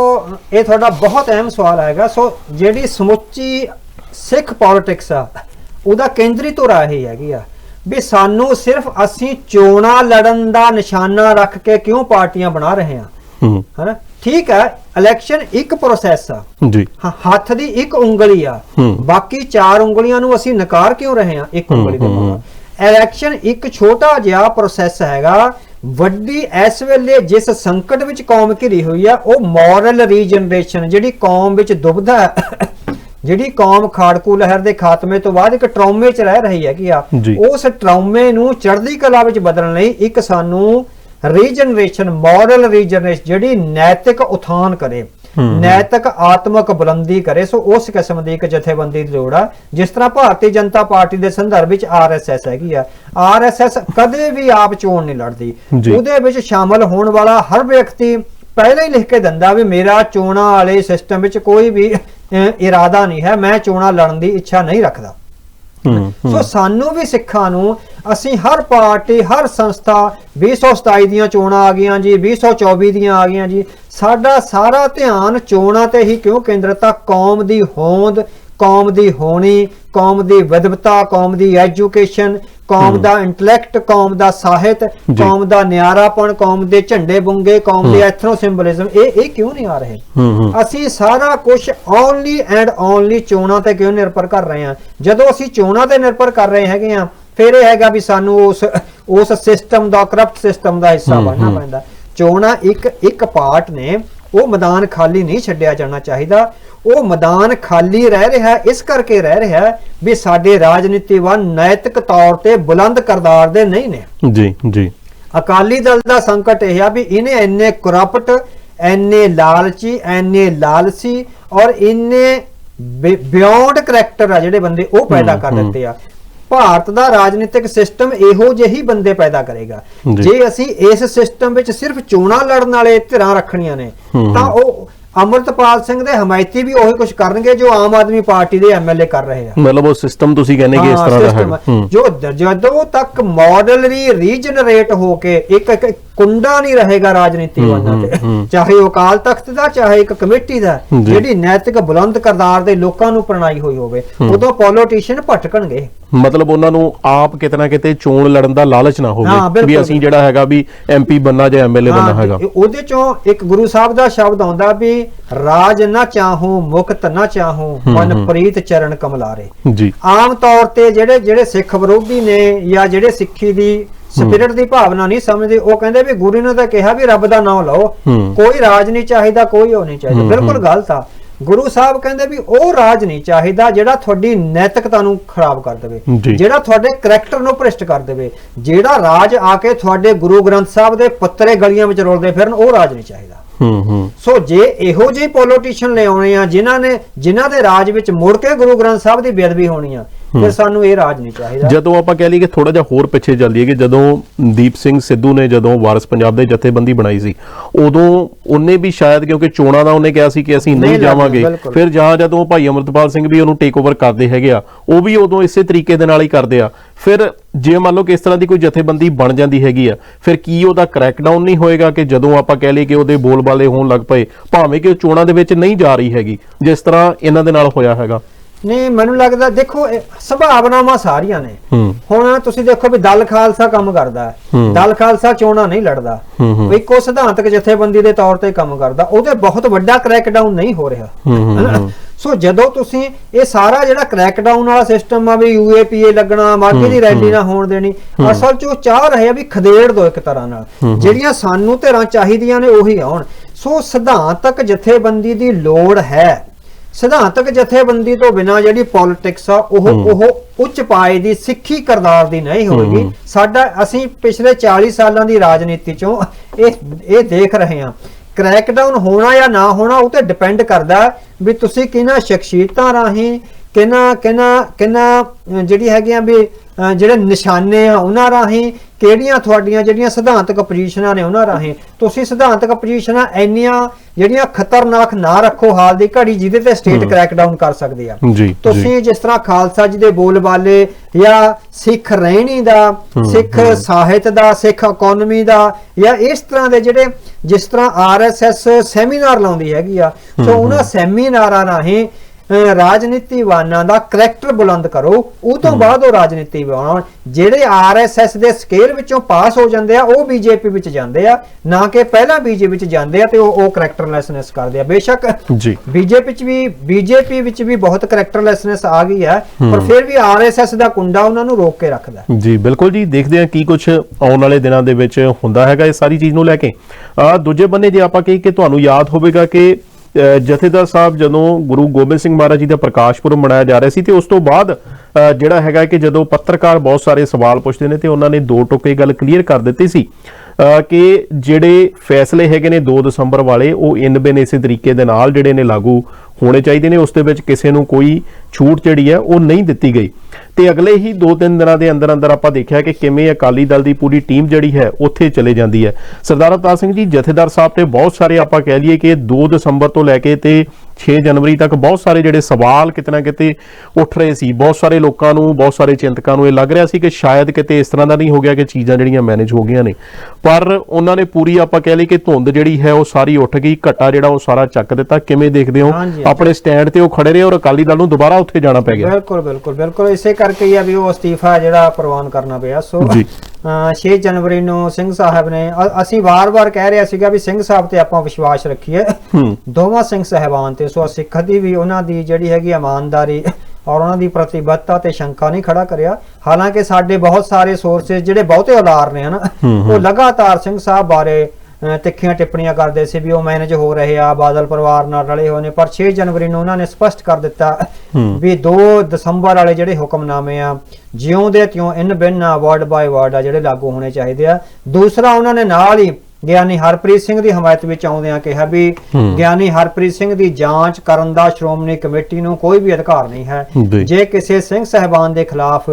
Speaker 1: ਇਹ ਤੁਹਾਡਾ ਬਹੁਤ ਅਹਿਮ ਸਵਾਲ ਹੈਗਾ ਸੋ ਜਿਹੜੀ ਸਮੁੱਚੀ ਸਿੱਖ ਪੋਲਿਟਿਕਸ ਆ ਉਹਦਾ ਕੇਂਦਰੀ ਧੁਰਾ ਇਹ ਹੈਗੀ ਆ। ਵੀ ਸਾਨੂੰ ਸਿਰਫ ਅਸੀਂ ਚੋਣਾਂ ਲੜਨ ਦਾ ਨਿਸ਼ਾਨਾ ਰੱਖ ਕੇ ਕਿਉਂ ਪਾਰਟੀਆਂ ਬਣਾ ਰਹੇ ਹਾਂ? ਹਨਾ? ਠੀਕ ਹੈ ਇਲੈਕਸ਼ਨ ਇੱਕ ਪ੍ਰੋਸੈਸ ਆ।
Speaker 2: ਜੀ।
Speaker 1: ਹਾਂ, ਹੱਥ ਦੀ ਇੱਕ ਉਂਗਲੀ ਆ। ਬਾਕੀ ਚਾਰ ਉਂਗਲੀਆਂ ਨੂੰ ਅਸੀਂ ਨਕਾਰ ਕਿਉਂ ਰਹੇ ਹਾਂ ਇੱਕ ਉਂਗਲੀ ਦੇ। ਮਗਰ ਇਲੈਕਸ਼ਨ ਇੱਕ ਛੋਟਾ ਜਿਹਾ ਪ੍ਰੋਸੈਸ ਹੈਗਾ। ਵੱਡੀ ਇਸ ਵੇਲੇ ਜਿਸ ਸੰਕਟ ਵਿੱਚ ਕੌਮ ਘਿਰੀ ਹੋਈ ਆ ਉਹ ਮੋਰਲ ਰੀਜਨਰੇਸ਼ਨ ਜਿਹੜੀ ਕੌਮ ਵਿੱਚ ਦੁਬਦਾ ਜਿਹੜੀ ਕੌਮ ਖਾੜਕੂ ਲਹਿਰ ਦੇ ਖਾਤਮੇ ਤੋਂ ਬਾਅਦ ਇੱਕ ਟਰਾਮੇ 'ਚ ਰਹਿ ਰਹੀ ਹੈ ਕਿ ਆ। ਉਸ ਟਰਾਮੇ ਨੂੰ ਚੜ੍ਹਦੀ ਕਲਾ ਵਿੱਚ ਬਦਲਣ ਲਈ ਇੱਕ ਸਾਨੂੰ ਰੀਜਨਰੇਸ਼ਨ ਮੋਰਲ ਰੀਜਨਰੇਸ਼ਨ ਜਿਹੜੀ ਨੈਤਿਕ ਉਥਾਨ ਕਰੇ। ਨੈਤਿਕ ਆਤਮਿਕ ਬੁਲੰਦੀ ਕਰੇ ਸੋ ਉਸ ਕਿਸਮ ਦੀ ਇੱਕ ਜਥੇਬੰਦੀ ਦੀ ਲੋੜ ਆ ਜਿਸ ਤਰ੍ਹਾਂ ਭਾਰਤੀ ਜਨਤਾ ਪਾਰਟੀ ਦੇ ਸੰਦਰਭ ਵਿੱਚ ਆਰਐਸਐਸ ਹੈਗੀ ਆ ਆਰਐਸਐਸ ਕਦੇ ਵੀ ਆਪ ਚੋਣ ਨਹੀਂ ਲੜਦੀ। ਉਹਦੇ ਵਿੱਚ ਸ਼ਾਮਲ ਹੋਣ ਵਾਲਾ ਹਰ ਵਿਅਕਤੀ ਪਹਿਲਾਂ ਹੀ ਲਿਖ ਕੇ ਦਿੰਦਾ ਵੀ ਮੇਰਾ ਚੋਣਾਂ ਵਾਲੇ ਸਿਸਟਮ ਵਿੱਚ ਕੋਈ ਵੀ ਇਰਾਦਾ ਨਹੀਂ ਹੈ ਮੈਂ ਚੋਣਾਂ ਲੜਨ ਦੀ ਇੱਛਾ ਨਹੀਂ ਰੱਖਦਾ। ਸੋ ਸਾਨੂੰ ਵੀ ਸਿੱਖਾਂ ਨੂੰ ਅਸੀਂ ਹਰ ਪਾਰਟੀ ਹਰ ਸੰਸਥਾ 2027 ਦੀਆਂ ਚੋਣਾਂ ਆ ਗਈਆਂ ਜੀ 2024 ਦੀਆਂ ਆ ਗਈਆਂ ਜੀ ਸਾਡਾ ਸਾਰਾ ਧਿਆਨ ਚੋਣਾਂ ਤੇ ਹੀ ਕਿਉਂ ਕੇਂਦਰਿਤ ਆ? ਕੌਮ ਦੀ ਹੋਂਦ ਕੌਮ ਦੀ ਹੋਣੀ ਕੌਮ ਦੀ ਵਿਦਵਤਾ ਕੌਮ ਦੀ ਐਜੂਕੇਸ਼ਨ ਕੌਮ ਦਾ ਇੰਟੈਲੈਕਟ ਕੌਮ ਦਾ ਸਾਹਿਤ। ਕੌਮ ਦਾ ਨਿਆਰਾਪਣ ਕੌਮ ਦੇ ਝੰਡੇ ਬੁੰਗੇ ਕੌਮ ਦੇ ਐਥਨੋ ਸਿੰਬਲਿਜ਼ਮ ਇਹ ਇਹ ਕਿਉਂ ਨਹੀਂ ਆ ਰਹੇ? ਅਸੀਂ ਸਾਰਾ ਕੁਝ ਓਨਲੀ ਐਂਡ ਓਨਲੀ ਚੋਣਾਂ ਤੇ ਕਿਉਂ ਨਿਰਭਰ ਕਰ ਰਹੇ ਹਾਂ? ਜਦੋਂ ਅਸੀਂ ਚੋਣਾਂ ਤੇ ਨਿਰਭਰ ਕਰ ਰਹੇ ਹੈਗੇ ਆ ਫਿਰ ਇਹ ਹੈਗਾ ਵੀ ਸਾਨੂੰ ਉਸ ਉਸ ਸਿਸਟਮ ਦਾ ਕਰਪਟ ਸਿਸਟਮ ਦਾ ਹਿੱਸਾ ਬਣਨਾ। ਪੈਂਦਾ। ਚੋਣਾਂ ਇੱਕ ਇੱਕ ਪਾਰਟ ਨੇ ਉਹ ਮੈਦਾਨ ਖਾਲੀ ਨਹੀਂ ਛੱਡਿਆ ਜਾਣਾ ਚਾਹੀਦਾ। ਉਹ ਮੈਦਾਨ ਖਾਲੀ ਰਹਿ ਰਿਹਾ ਇਸ ਕਰਕੇ ਰਹਿ ਰਿਹਾ ਵੀ ਸਾਡੇ ਰਾਜਨੀਤੀਵਾਨ ਨੈਤਿਕ ਤੌਰ ਤੇ ਬੁਲੰਦ ਕਰਦਾਰ ਦੇ ਨਹੀਂ ਨੇ।
Speaker 2: ਜੀ ਜੀ।
Speaker 1: ਅਕਾਲੀ ਦਲ ਦਾ ਸੰਕਟ ਇਹ ਆ ਵੀ ਇਹਨੇ ਇੰਨੇ ਕਰਪਟ ਇੰਨੇ ਲਾਲਚੀ ਇੰਨੇ ਲਾਲਸੀ ਔਰ ਇੰਨੇ ਬਿਯੋਂਡ ਕਰੈਕਟਰ ਆ ਜਿਹੜੇ ਬੰਦੇ ਉਹ ਪੈਦਾ ਕਰ ਦਿੱਤੇ ਆ। ਭਾਰਤ ਦਾ ਰਾਜਨੀਤਿਕ ਸਿਸਟਮ ਇਹੋ ਜਿਹੇ ਹੀ ਬੰਦੇ ਪੈਦਾ ਕਰੇਗਾ
Speaker 2: ਜੀ।
Speaker 1: ਅਸੀਂ ਇਸ ਸਿਸਟਮ ਵਿੱਚ ਸਿਰਫ ਚੋਣਾਂ ਲੜਨ ਵਾਲੇ ਧਿਰਾਂ ਰੱਖਣੀਆਂ ਨੇ। ਤਾਂ ਉਹ ਅਮਰਤਪਾਲ ਸਿੰਘ ਦੇ ਹਮਾਇਤੀ ਵੀ ਉਹੀ ਕੁਝ ਕਰਨਗੇ ਜੋ ਆਮ ਆਦਮੀ ਪਾਰਟੀ ਦੇ ਐਮਐਲਏ ਕਰ ਰਹੇ ਆ
Speaker 2: ਮਤਲਬ ਉਹ ਸਿਸਟਮ ਤੁਸੀਂ ਕਹਿੰਦੇ ਕਿ ਇਸ ਤਰ੍ਹਾਂ ਦਾ ਹੈ
Speaker 1: ਜੋ ਜਦੋਂ ਤੱਕ ਮਾਡਲ ਰੀ ਰੀਜਨਰੇਟ ਹੋ ਕੇ ਇੱਕ ਇੱਕ ਕੁੰਡਾ ਨਹੀਂ ਰਹੇਗਾ ਰਾਜਨੀਤੀ
Speaker 2: ਹੂੰ,
Speaker 1: ਵਾਲਾ
Speaker 2: ਹੂੰ,
Speaker 1: ਤੇ। ਚਾਹੇ ਉਹ ਅਕਾਲ ਤਖਤ ਦਾ ਚਾਹੇ ਇੱਕ ਕਮੇਟੀ ਦਾ। ਜਿਹੜੀ ਨੈਤਿਕ ਬੁਲੰਦ ਕਰਦਾਰ ਦੇ ਲੋਕਾਂ ਨੂੰ ਪ੍ਰਣਾਈ ਹੋਈ ਹੋਵੇ ਉਦੋਂ ਪੋਲੀਟੀਸ਼ੀਅਨ ਭਟਕਣਗੇ।
Speaker 2: ਮਤਲਬ ਉਹਨਾਂ ਨੂੰ ਆਪ ਕਿਤੇ ਨਾ ਕਿਤੇ ਚੋਣ ਲੜਨ ਦਾ ਲਾਲਚ ਨਾ ਹੋਵੇ। ਵੀ ਅਸੀਂ ਜਿਹੜਾ ਹੈਗਾ ਵੀ ਐਮਪੀ ਬੰਨਾ ਜਾਂ ਐਮਐਲਏ ਬੰਨਾ ਹੈਗਾ।
Speaker 1: ਉਹਦੇ ਚੋਂ ਇੱਕ ਗੁਰੂ ਸਾਹਿਬ ਦਾ ਸ਼ਬਦ ਆਉਂਦਾ ਵੀ ਰਾਜ ਨਾ ਚਾਹੂੰ ਮੁਕਤ ਨਾ ਚਾਹੂੰ ਮਨ ਪ੍ਰੀਤ ਚਰਨ ਕਮਲਾਰੇ।
Speaker 2: ਜੀ।
Speaker 1: ਆਮ ਤੌਰ ਤੇ ਜਿਹੜੇ ਜਿਹੜੇ ਸਿੱਖ ਵਿਰੋਧੀ ਨੇ ਜਾਂ ਜਿਹੜੇ ਸਿੱਖੀ ਦੀ ਸਪਿਰਿਟ ਦੀ ਭਾਵਨਾ ਨਹੀਂ ਸਮਝਦੇ। ਉਹ ਕਹਿੰਦੇ ਵੀ ਗੁਰੂ ਨੇ ਤਾਂ ਕਿਹਾ ਵੀ ਰੱਬ ਦਾ ਨਾਮ ਲਓ। ਕੋਈ ਰਾਜ ਨਹੀਂ ਚਾਹੀਦਾ ਕੋਈ ਉਹ ਨਹੀਂ ਚਾਹੀਦਾ। ਬਿਲਕੁਲ ਗਲਤ ਆ। ਗੁਰੂ ਸਾਹਿਬ ਕਹਿੰਦੇ ਵੀ ਉਹ ਰਾਜ ਨਹੀਂ ਚਾਹੀਦਾ ਜਿਹੜਾ ਤੁਹਾਡੀ ਨੈਤਿਕਤਾ ਨੂੰ ਖਰਾਬ ਕਰ ਦੇਵੇ। ਜਿਹੜਾ ਤੁਹਾਡੇ ਕਰੈਕਟਰ ਨੂੰ ਭ੍ਰਿਸ਼ਟ ਕਰ ਦੇਵੇ। ਜਿਹੜਾ ਰਾਜ ਆ ਕੇ ਤੁਹਾਡੇ ਗੁਰੂ ਗ੍ਰੰਥ ਸਾਹਿਬ ਦੇ ਪੱਤਰੇ ਗਲੀਆਂ ਵਿੱਚ ਰੋਲਦੇ ਫਿਰਨ ਉਹ ਰਾਜ ਨਹੀਂ ਚਾਹੀਦਾ।
Speaker 2: ਹੂੰ ਹੂੰ।
Speaker 1: ਸੋ ਜੇ ਇਹੋ ਜਿਹੇ ਪੋਲੀਟੀਸ਼ੀਅਨ ਲਿਆਉਣੇ ਆ ਜਿਨ੍ਹਾਂ ਨੇ ਜਿਨ੍ਹਾਂ ਦੇ ਰਾਜ ਵਿੱਚ ਮੁੜ ਕੇ ਗੁਰੂ ਗ੍ਰੰਥ ਸਾਹਿਬ ਦੀ ਬੇਅਦਬੀ ਹੋਣੀ ਆ ਫਿਰ ਸਾਨੂੰ ਇਹ ਰਾਜ ਨਹੀਂ ਚਾਹੀਦਾ।
Speaker 2: ਜਦੋਂ ਆਪਾਂ ਕਹਿ ਲਈਏ ਕਿ ਥੋੜਾ ਜਿਹਾ ਹੋਰ ਪਿੱਛੇ ਚੱਲੀਏ ਕਿ ਜਦੋਂ ਦੀਪ ਸਿੰਘ ਸਿੱਧੂ ਨੇ ਜਦੋਂ ਵਾਰਸ ਪੰਜਾਬ ਦੇ ਜਥੇਬੰਦੀ ਬਣਾਈ ਸੀ ਉਦੋਂ ਉਹਨੇ ਵੀ ਸ਼ਾਇਦ ਕਿਉਂਕਿ ਚੋਣਾਂ ਦਾ ਉਹਨੇ ਕਿਹਾ ਸੀ ਕਿ ਅਸੀਂ ਨਹੀਂ ਜਾਵਾਂਗੇ। ਫਿਰ ਜਾਂ ਜਦੋਂ ਭਾਈ ਅਮਰਤਪਾਲ ਸਿੰਘ ਵੀ ਉਹਨੂੰ ਟੇਕ ਓਵਰ ਕਰਦੇ ਹੈਗੇ ਆ ਉਹ ਵੀ ਉਦੋਂ ਇਸੇ ਤਰੀਕੇ ਦੇ ਨਾਲ ਹੀ ਕਰਦੇ ਆ। ਫਿਰ ਜੇ ਮੰਨ ਲਓ ਕਿ ਇਸ ਤਰ੍ਹਾਂ ਦੀ ਕੋਈ ਜਥੇਬੰਦੀ ਬਣ ਜਾਂਦੀ ਹੈਗੀ ਆ ਫਿਰ ਕੀ ਉਹਦਾ ਕ੍ਰੈਕਡਾਊਨ ਨਹੀਂ ਹੋਏਗਾ ਕਿ ਜਦੋਂ ਆਪਾਂ ਕਹਿ ਲਈਏ ਕਿ ਉਹਦੇ ਬੋਲਬਾਲੇ ਹੋਣ ਲੱਗ ਪਏ ਭਾਵੇਂ ਕਿ ਉਹ ਚੋਣਾਂ ਦੇ ਵਿੱਚ ਨਹੀਂ ਜਾ ਰਹੀ ਹੈਗੀ ਜਿਸ ਤਰ੍ਹਾਂ ਇਹਨਾਂ ਦੇ ਨਾਲ ਹੋਇਆ ਹੈਗਾ।
Speaker 1: ਨਹੀਂ ਮੈਨੂੰ ਲੱਗਦਾ ਦੇਖੋ ਇਹ ਸੰਭਾਵਨਾਵਾਂ ਸਾਰੀਆਂ ਨੇ।
Speaker 2: ਹੂੰ।
Speaker 1: ਹੁਣ ਤੁਸੀਂ ਦੇਖੋ ਵੀ ਦਲ ਖਾਲਸਾ ਕੰਮ ਕਰਦਾ ਹੈ।
Speaker 2: ਹੂੰ।
Speaker 1: ਦਲ ਖਾਲਸਾ ਚੋਣਾਂ ਨਹੀਂ ਲੜਦਾ।
Speaker 2: ਹੂੰ, ਹੂੰ।
Speaker 1: ਇੱਕੋ ਸਿਧਾਂਤਕ ਜਥੇਬੰਦੀ ਦੇ ਤੌਰ ਤੇ ਕੰਮ ਕਰਦਾ। ਉਹਦੇ ਬਹੁਤ ਵੱਡਾ ਕ੍ਰੈਕਡਾਊਨ ਨਹੀਂ ਹੋ ਰਿਹਾ।
Speaker 2: ਹੂੰ, ਹੂੰ,
Speaker 1: ਹਨਾ?
Speaker 2: ਹੂੰ।
Speaker 1: ਸੋ ਜਦੋਂ ਤੁਸੀਂ ਇਹ ਸਾਰਾ ਜਿਹੜਾ ਕ੍ਰੈਕਡਾਊਨ ਵਾਲਾ ਸਿਸਟਮ ਆ ਵੀ ਯੂਏਪੀਏ ਲੱਗਣਾ ਮਾਗੇ ਦੀ ਰੈਲੀ ਨਾ ਹੋਣ ਦੇਣੀ ਅਸਲ 'ਚ ਉਹ ਚਾਹ ਰਹੇ ਆ ਵੀ ਖਦੇੜ ਦੋ ਇੱਕ ਤਰ੍ਹਾਂ ਨਾਲ। ਜਿਹੜੀਆਂ ਸਾਨੂੰ ਧਿਰਾਂ ਚਾਹੀਦੀਆਂ ਨੇ ਉਹੀ ਆਉਣ। ਸੋ ਸਿਧਾਂਤਕ ਜਥੇਬੰਦੀ ਦੀ ਲੋੜ ਹੈ। ਸਿਧਾਂਤਕ ਜਥੇਬੰਦੀ ਤੋਂ ਬਿਨਾ ਜਿਹੜੀ ਪੋਲਿਟਿਕਸ ਆ ਉਹ ਉਹ ਉੱਚ ਪਾਏ ਦੀ ਸਿੱਖੀ ਕਰਦਾਰ ਦੀ ਨਹੀਂ ਹੋਏਗੀ। ਸਾਡਾ ਅਸੀਂ ਪਿਛਲੇ 40 ਸਾਲਾਂ ਦੀ ਰਾਜਨੀਤੀ ਚੋਂ ਇਹ ਇਹ ਦੇਖ ਰਹੇ ਹਾਂ। ਕ੍ਰੈਕਡਾਊਨ ਹੋਣਾ ਜਾਂ ਨਾ ਹੋਣਾ ਉਹ ਤੇ ਡਿਪੈਂਡ ਕਰਦਾ ਵੀ ਤੁਸੀਂ ਕਿਹਨਾਂ ਸ਼ਖਸੀਅਤਾਂ ਰਾਹੀਂ ਕਿਹਨਾਂ ਕਿਹਨਾਂ ਕਿਹਨਾਂ ਜਿਹੜੀ ਹੈਗੀਆਂ ਵੀ ਜਿਹੜੇ ਨਿਸ਼ਾਨੇ ਆ ਉਹਨਾਂ ਰਾਹੀਂ ਕਿਹੜੀਆਂ ਤੁਹਾਡੀਆਂ ਜਿਹੜੀਆਂ ਸਿਧਾਂਤਕ ਪੋਜੀਸ਼ਨਾਂ ਨੇ ਉਹਨਾਂ ਰਾਹੀਂ? ਤੁਸੀਂ ਸਿਧਾਂਤਕ ਪੋਜੀਸ਼ਨਾਂ ਇੰਨੀਆਂ ਜਿਹੜੀਆਂ ਖਤਰਨਾਕ ਨਾ ਰੱਖੋ ਹਾਲ ਦੀ ਘੜੀ ਜਿਹਦੇ ਤੇ ਸਟੇਟ ਕ੍ਰੈਕਡਾਊਨ ਕਰ ਸਕਦੀ ਆ। ਤੁਸੀਂ ਜਿਸ ਤਰ੍ਹਾਂ ਖਾਲਸਾ ਜੀ ਦੇ ਬੋਲਬਾਲੇ ਜਾਂ ਸਿੱਖ ਰਹਿਣੀ ਦਾ ਸਿੱਖ ਸਾਹਿਤ ਦਾ ਸਿੱਖ ਇਕਨੋਮੀ ਦਾ ਜਾਂ ਇਸ ਤਰ੍ਹਾਂ ਦੇ ਜਿਹੜੇ ਜਿਸ ਤਰ੍ਹਾਂ ਆਰਐਸਐਸ ਸੈਮੀਨਾਰ ਲਾਉਂਦੀ ਹੈਗੀ ਆ ਸੋ ਉਹਨਾਂ ਸੈਮੀਨਾਰਾਂ ਰਾਹੀਂ ਰਾਜਨੀਤੀਵਾਨਾਂ ਦਾ ਕਰੈਕਟਰ ਬੁਲੰਦ ਕਰੋ। ਉਹ ਤੋਂ ਬਾਅਦ ਉਹ ਰਾਜਨੀਤੀ ਬਣਾਉਣ ਜਿਹੜੇ ਆਰਐਸਐਸ ਦੇ ਸਕੇਲ ਵਿੱਚੋਂ ਪਾਸ ਹੋ ਜਾਂਦੇ ਆ ਉਹ ਬੀਜੇਪੀ ਵਿੱਚ ਜਾਂਦੇ ਆ। ਨਾ ਕਿ ਪਹਿਲਾਂ ਬੀਜੇਪੀ ਵਿੱਚ ਜਾਂਦੇ ਆ ਤੇ ਉਹ ਉਹ ਕਰੈਕਟਰਲੈਸਨੈਸ ਕਰਦੇ ਆ। ਬੇਸ਼ੱਕ
Speaker 2: ਜੀ।
Speaker 1: ਬੀਜੇਪੀ ਚ ਵੀ ਬੀਜੇਪੀ ਵਿੱਚ ਵੀ ਬਹੁਤ ਕਰੈਕਟਰਲੈਸਨੈਸ ਆ ਗਈ ਹੈ। ਪਰ ਫਿਰ ਵੀ ਆਰਐਸਐਸ ਦਾ ਕੁੰਡਾ ਉਹਨਾਂ ਨੂੰ ਰੋਕ ਕੇ ਰੱਖਦਾ।
Speaker 2: ਜੀ ਬਿਲਕੁਲ ਜੀ। ਦੇਖਦੇ ਹਾਂ ਕੀ ਕੁਝ ਆਉਣ ਵਾਲੇ ਦਿਨਾਂ ਦੇ ਵਿੱਚ ਹੁੰਦਾ ਹੈਗਾ ਇਹ ਸਾਰੀ ਚੀਜ਼ ਨੂੰ ਲੈ ਕੇ। ਆ ਦੂਜੇ ਬੰਨੇ ਜੇ ਆਪਾਂ ਕਹੀ ਕਿ ਤੁਹਾਨੂੰ ਯਾਦ ਹੋਵੇਗਾ ਕਿ ਜਥੇਦਾਰ ਸਾਹਿਬ ਜਦੋਂ ਗੁਰੂ ਗੋਬਿੰਦ ਸਿੰਘ ਮਹਾਰਾਜ ਜੀ ਦਾ ਪ੍ਰਕਾਸ਼ ਪੁਰਬ ਮਨਾਇਆ ਜਾ ਰਿਹਾ ਸੀ ਤੇ ਉਸ ਤੋਂ ਬਾਅਦ ਅ, ਜਿਹੜਾ ਹੈਗਾ ਕਿ ਜਦੋਂ ਪੱਤਰਕਾਰ ਬਹੁਤ ਸਾਰੇ ਸਵਾਲ ਪੁੱਛਦੇ ਨੇ ਤੇ ਉਹਨਾਂ ਨੇ ਦੋ ਟੋਕੇ ਗੱਲ ਕਲੀਅਰ ਕਰ ਦਿੱਤੀ ਸੀ ਅ, ਕਿ ਜਿਹੜੇ ਫੈਸਲੇ ਹੈਗੇ ਨੇ 2 ਦਸੰਬਰ ਵਾਲੇ ਉਹ ਇਨ ਬਿਨ ਇਸੇ ਤਰੀਕੇ ਦੇ ਨਾਲ ਜਿਹੜੇ ਨੇ ਲਾਗੂ ਹੋਣੇ ਚਾਹੀਦੇ ਨੇ, ਉਸ ਦੇ ਵਿੱਚ ਕਿਸੇ ਨੂੰ ਕੋਈ ਛੂਟ ਜਿਹੜੀ ਹੈ, ਉਹ ਨਹੀਂ ਦਿੱਤੀ ਗਈ। ਤੇ ਅਗਲੇ ਹੀ 2-3 ਦਿਨਾਂ ਦੇ ਅੰਦਰ ਅੰਦਰ ਆਪਾਂ ਦੇਖਿਆ ਕਿ ਕਿਵੇਂ ਅਕਾਲੀ ਦਲ ਦੀ ਪੂਰੀ ਟੀਮ ਜਿਹੜੀ ਹੈ, ਉੱਥੇ ਚਲੇ ਜਾਂਦੀ ਹੈ। ਸਰਦਾਰ ਅਵਤਾਰ ਸਿੰਘ ਜੀ, ਜਥੇਦਾਰ ਸਾਹਿਬ ਤੇ ਬਹੁਤ ਸਾਰੇ ਆਪਾਂ ਕਹਿ ਲਈਏ ਕਿ 2 ਦਸੰਬਰ ਤੋਂ ਲੈ ਕੇ ਤੇ 6 ਜਨਵਰੀ ਤੱਕ ਬਹੁਤ ਸਾਰੇ ਜਿਹੜੇ ਸਵਾਲ ਕਿਤੇ ਨਾ ਕਿਤੇ ਉੱਠ ਰਹੇ ਸੀ ਬਹੁਤ ਸਾਰੇ ਲੋਕਾਂ ਨੂੰ ਬਹੁਤ ਸਾਰੇ ਚਿੰਤਕਾਂ ਨੂੰ ਇਹ ਲੱਗ ਰਿਹਾ ਸੀ ਕਿ ਸ਼ਾਇਦ ਕਿਤੇ ਇਸ ਤਰ੍ਹਾਂ ਦਾ ਨਹੀਂ ਹੋ ਗਿਆ ਕਿ ਚੀਜ਼ਾਂ ਜਿਹੜੀਆਂ ਮੈਨੇਜ ਹੋ ਗਈਆਂ ਨੇ। ਪਰ ਉਹਨਾਂ ਨੇ ਪੂਰੀ ਆਪਾਂ ਕਹਿ ਲਈ ਕਿ ਧੁੰਦ ਜਿਹੜੀ ਹੈ ਉਹ ਸਾਰੀ ਉੱਠ ਗਈ ਘਟਾ ਜਿਹੜਾ ਉਹ ਸਾਰਾ ਚੱਕ ਦਿੱਤਾ। ਕਿਵੇਂ ਦੇਖਦੇ ਹੋ? ਆਪਣੇ ਸਟੈਂਡ ਤੇ ਉਹ ਖੜੇ ਰਹੇ ਔਰ ਅਕਾਲੀ ਦਲ ਨੂੰ ਦੁਬਾਰਾ ਉੱਥੇ ਜਾਣਾ ਪੈ ਗਿਆ।
Speaker 1: ਬਿਲਕੁਲ ਬਿਲਕੁਲ ਬਿਲਕੁਲ। ਇਸੇ ਕਰਕੇ ਹੀ ਆ ਵੀ ਉਹ ਅਸਤੀਫਾ ਜਿਹੜਾ ਪ੍ਰਵਾਨ ਕਰਨਾ ਪਿਆ। ਸੋ 6 ਜਨਵਰੀ ਨੂੰ ਸਿੰਘ ਸਾਹਿਬ ਨੇ ਅਸੀਂ ਵਾਰ-ਵਾਰ ਕਹਿ ਰਿਹਾ ਸੀਗਾ ਵੀ ਸਿੰਘ ਸਾਹਿਬ ਤੇ ਆਪਾਂ ਵਿਸ਼ਵਾਸ ਰੱਖੀਏ। ਦੋਵਾਂ ਸਿੰਘ ਸਹਿਬਾਨ ਤੇ ਸੋ ਸਿੱਖ ਦੀ ਵੀ ਉਹਨਾਂ ਦੀ ਜਿਹੜੀ ਹੈਗੀ ਇਮਾਨਦਾਰੀ ਔਰ ਉਹਨਾਂ ਦੀ ਪ੍ਰਤੀਬੱਧਤਾ ਤੇ ਸ਼ੰਕਾ ਨਹੀਂ ਖੜਾ ਕਰਿਆ। ਹਾਲਾਂਕਿ ਸਾਡੇ ਬਹੁਤ ਸਾਰੇ ਸੋਰਸਸ ਜਿਹੜੇ ਬਹੁਤੇ ਉਲਾਰ ਨੇ ਹਨਾ ਉਹ ਲਗਾਤਾਰ ਸਿੰਘ ਸਾਹਿਬ ਬਾਰੇ ਤਿੱਖੀਆਂ ਟਿੱਪਣੀਆਂ ਕਰਦੇ ਸੀ ਵੀ ਉਹ ਮੈਨੇਜ ਹੋ ਰਹੇ ਆ ਬਾਦਲ ਪਰਿਵਾਰ ਨਾਲ ਰਲੇ ਹੋਏ ਨੇ ਪਰ 6 ਜਨਵਰੀ ਨੂੰ ਉਹਨਾਂ ਨੇ ਸਪਸ਼ਟ ਕਰ ਦਿੱਤਾ ਵੀ 2 ਦਸੰਬਰ ਵਾਲੇ ਜਿਹੜੇ ਹੁਕਮਨਾਮੇ ਆ ਜਿਉਂ ਦੇ ਤਿਉਂ ਇਨ ਬਿਨ ਵਰਡ ਬਾਈ ਵਰਡ ਆ ਜਿਹੜੇ ਲਾਗੂ ਹੋਣੇ ਚਾਹੀਦੇ ਆ। ਦੂਸਰਾ ਉਹਨਾਂ ਨੇ ਨਾਲ ਹੀ ਗਿਆਨੀ ਹਰਪ੍ਰੀਤ ਸਿੰਘ ਦੀ ਹਮਾਇਤ ਵਿੱਚ ਆਉਂਦਿਆਂ ਕਿਹਾ ਵੀ। ਗਿਆਨੀ ਹਰਪ੍ਰੀਤ ਸਿੰਘ ਦੀ ਜਾਂਚ ਕਰਨ ਦਾ ਸ਼੍ਰੋਮਣੀ ਕਮੇਟੀ ਨੂੰ ਕੋਈ ਵੀ ਅਧਿਕਾਰ ਨਹੀਂ ਹੈ।
Speaker 2: ਜੀ।
Speaker 1: ਜੇ ਕਿਸੇ ਸਿੰਘ ਸਹਿਬਾਨ ਦੇ ਖਿਲਾਫ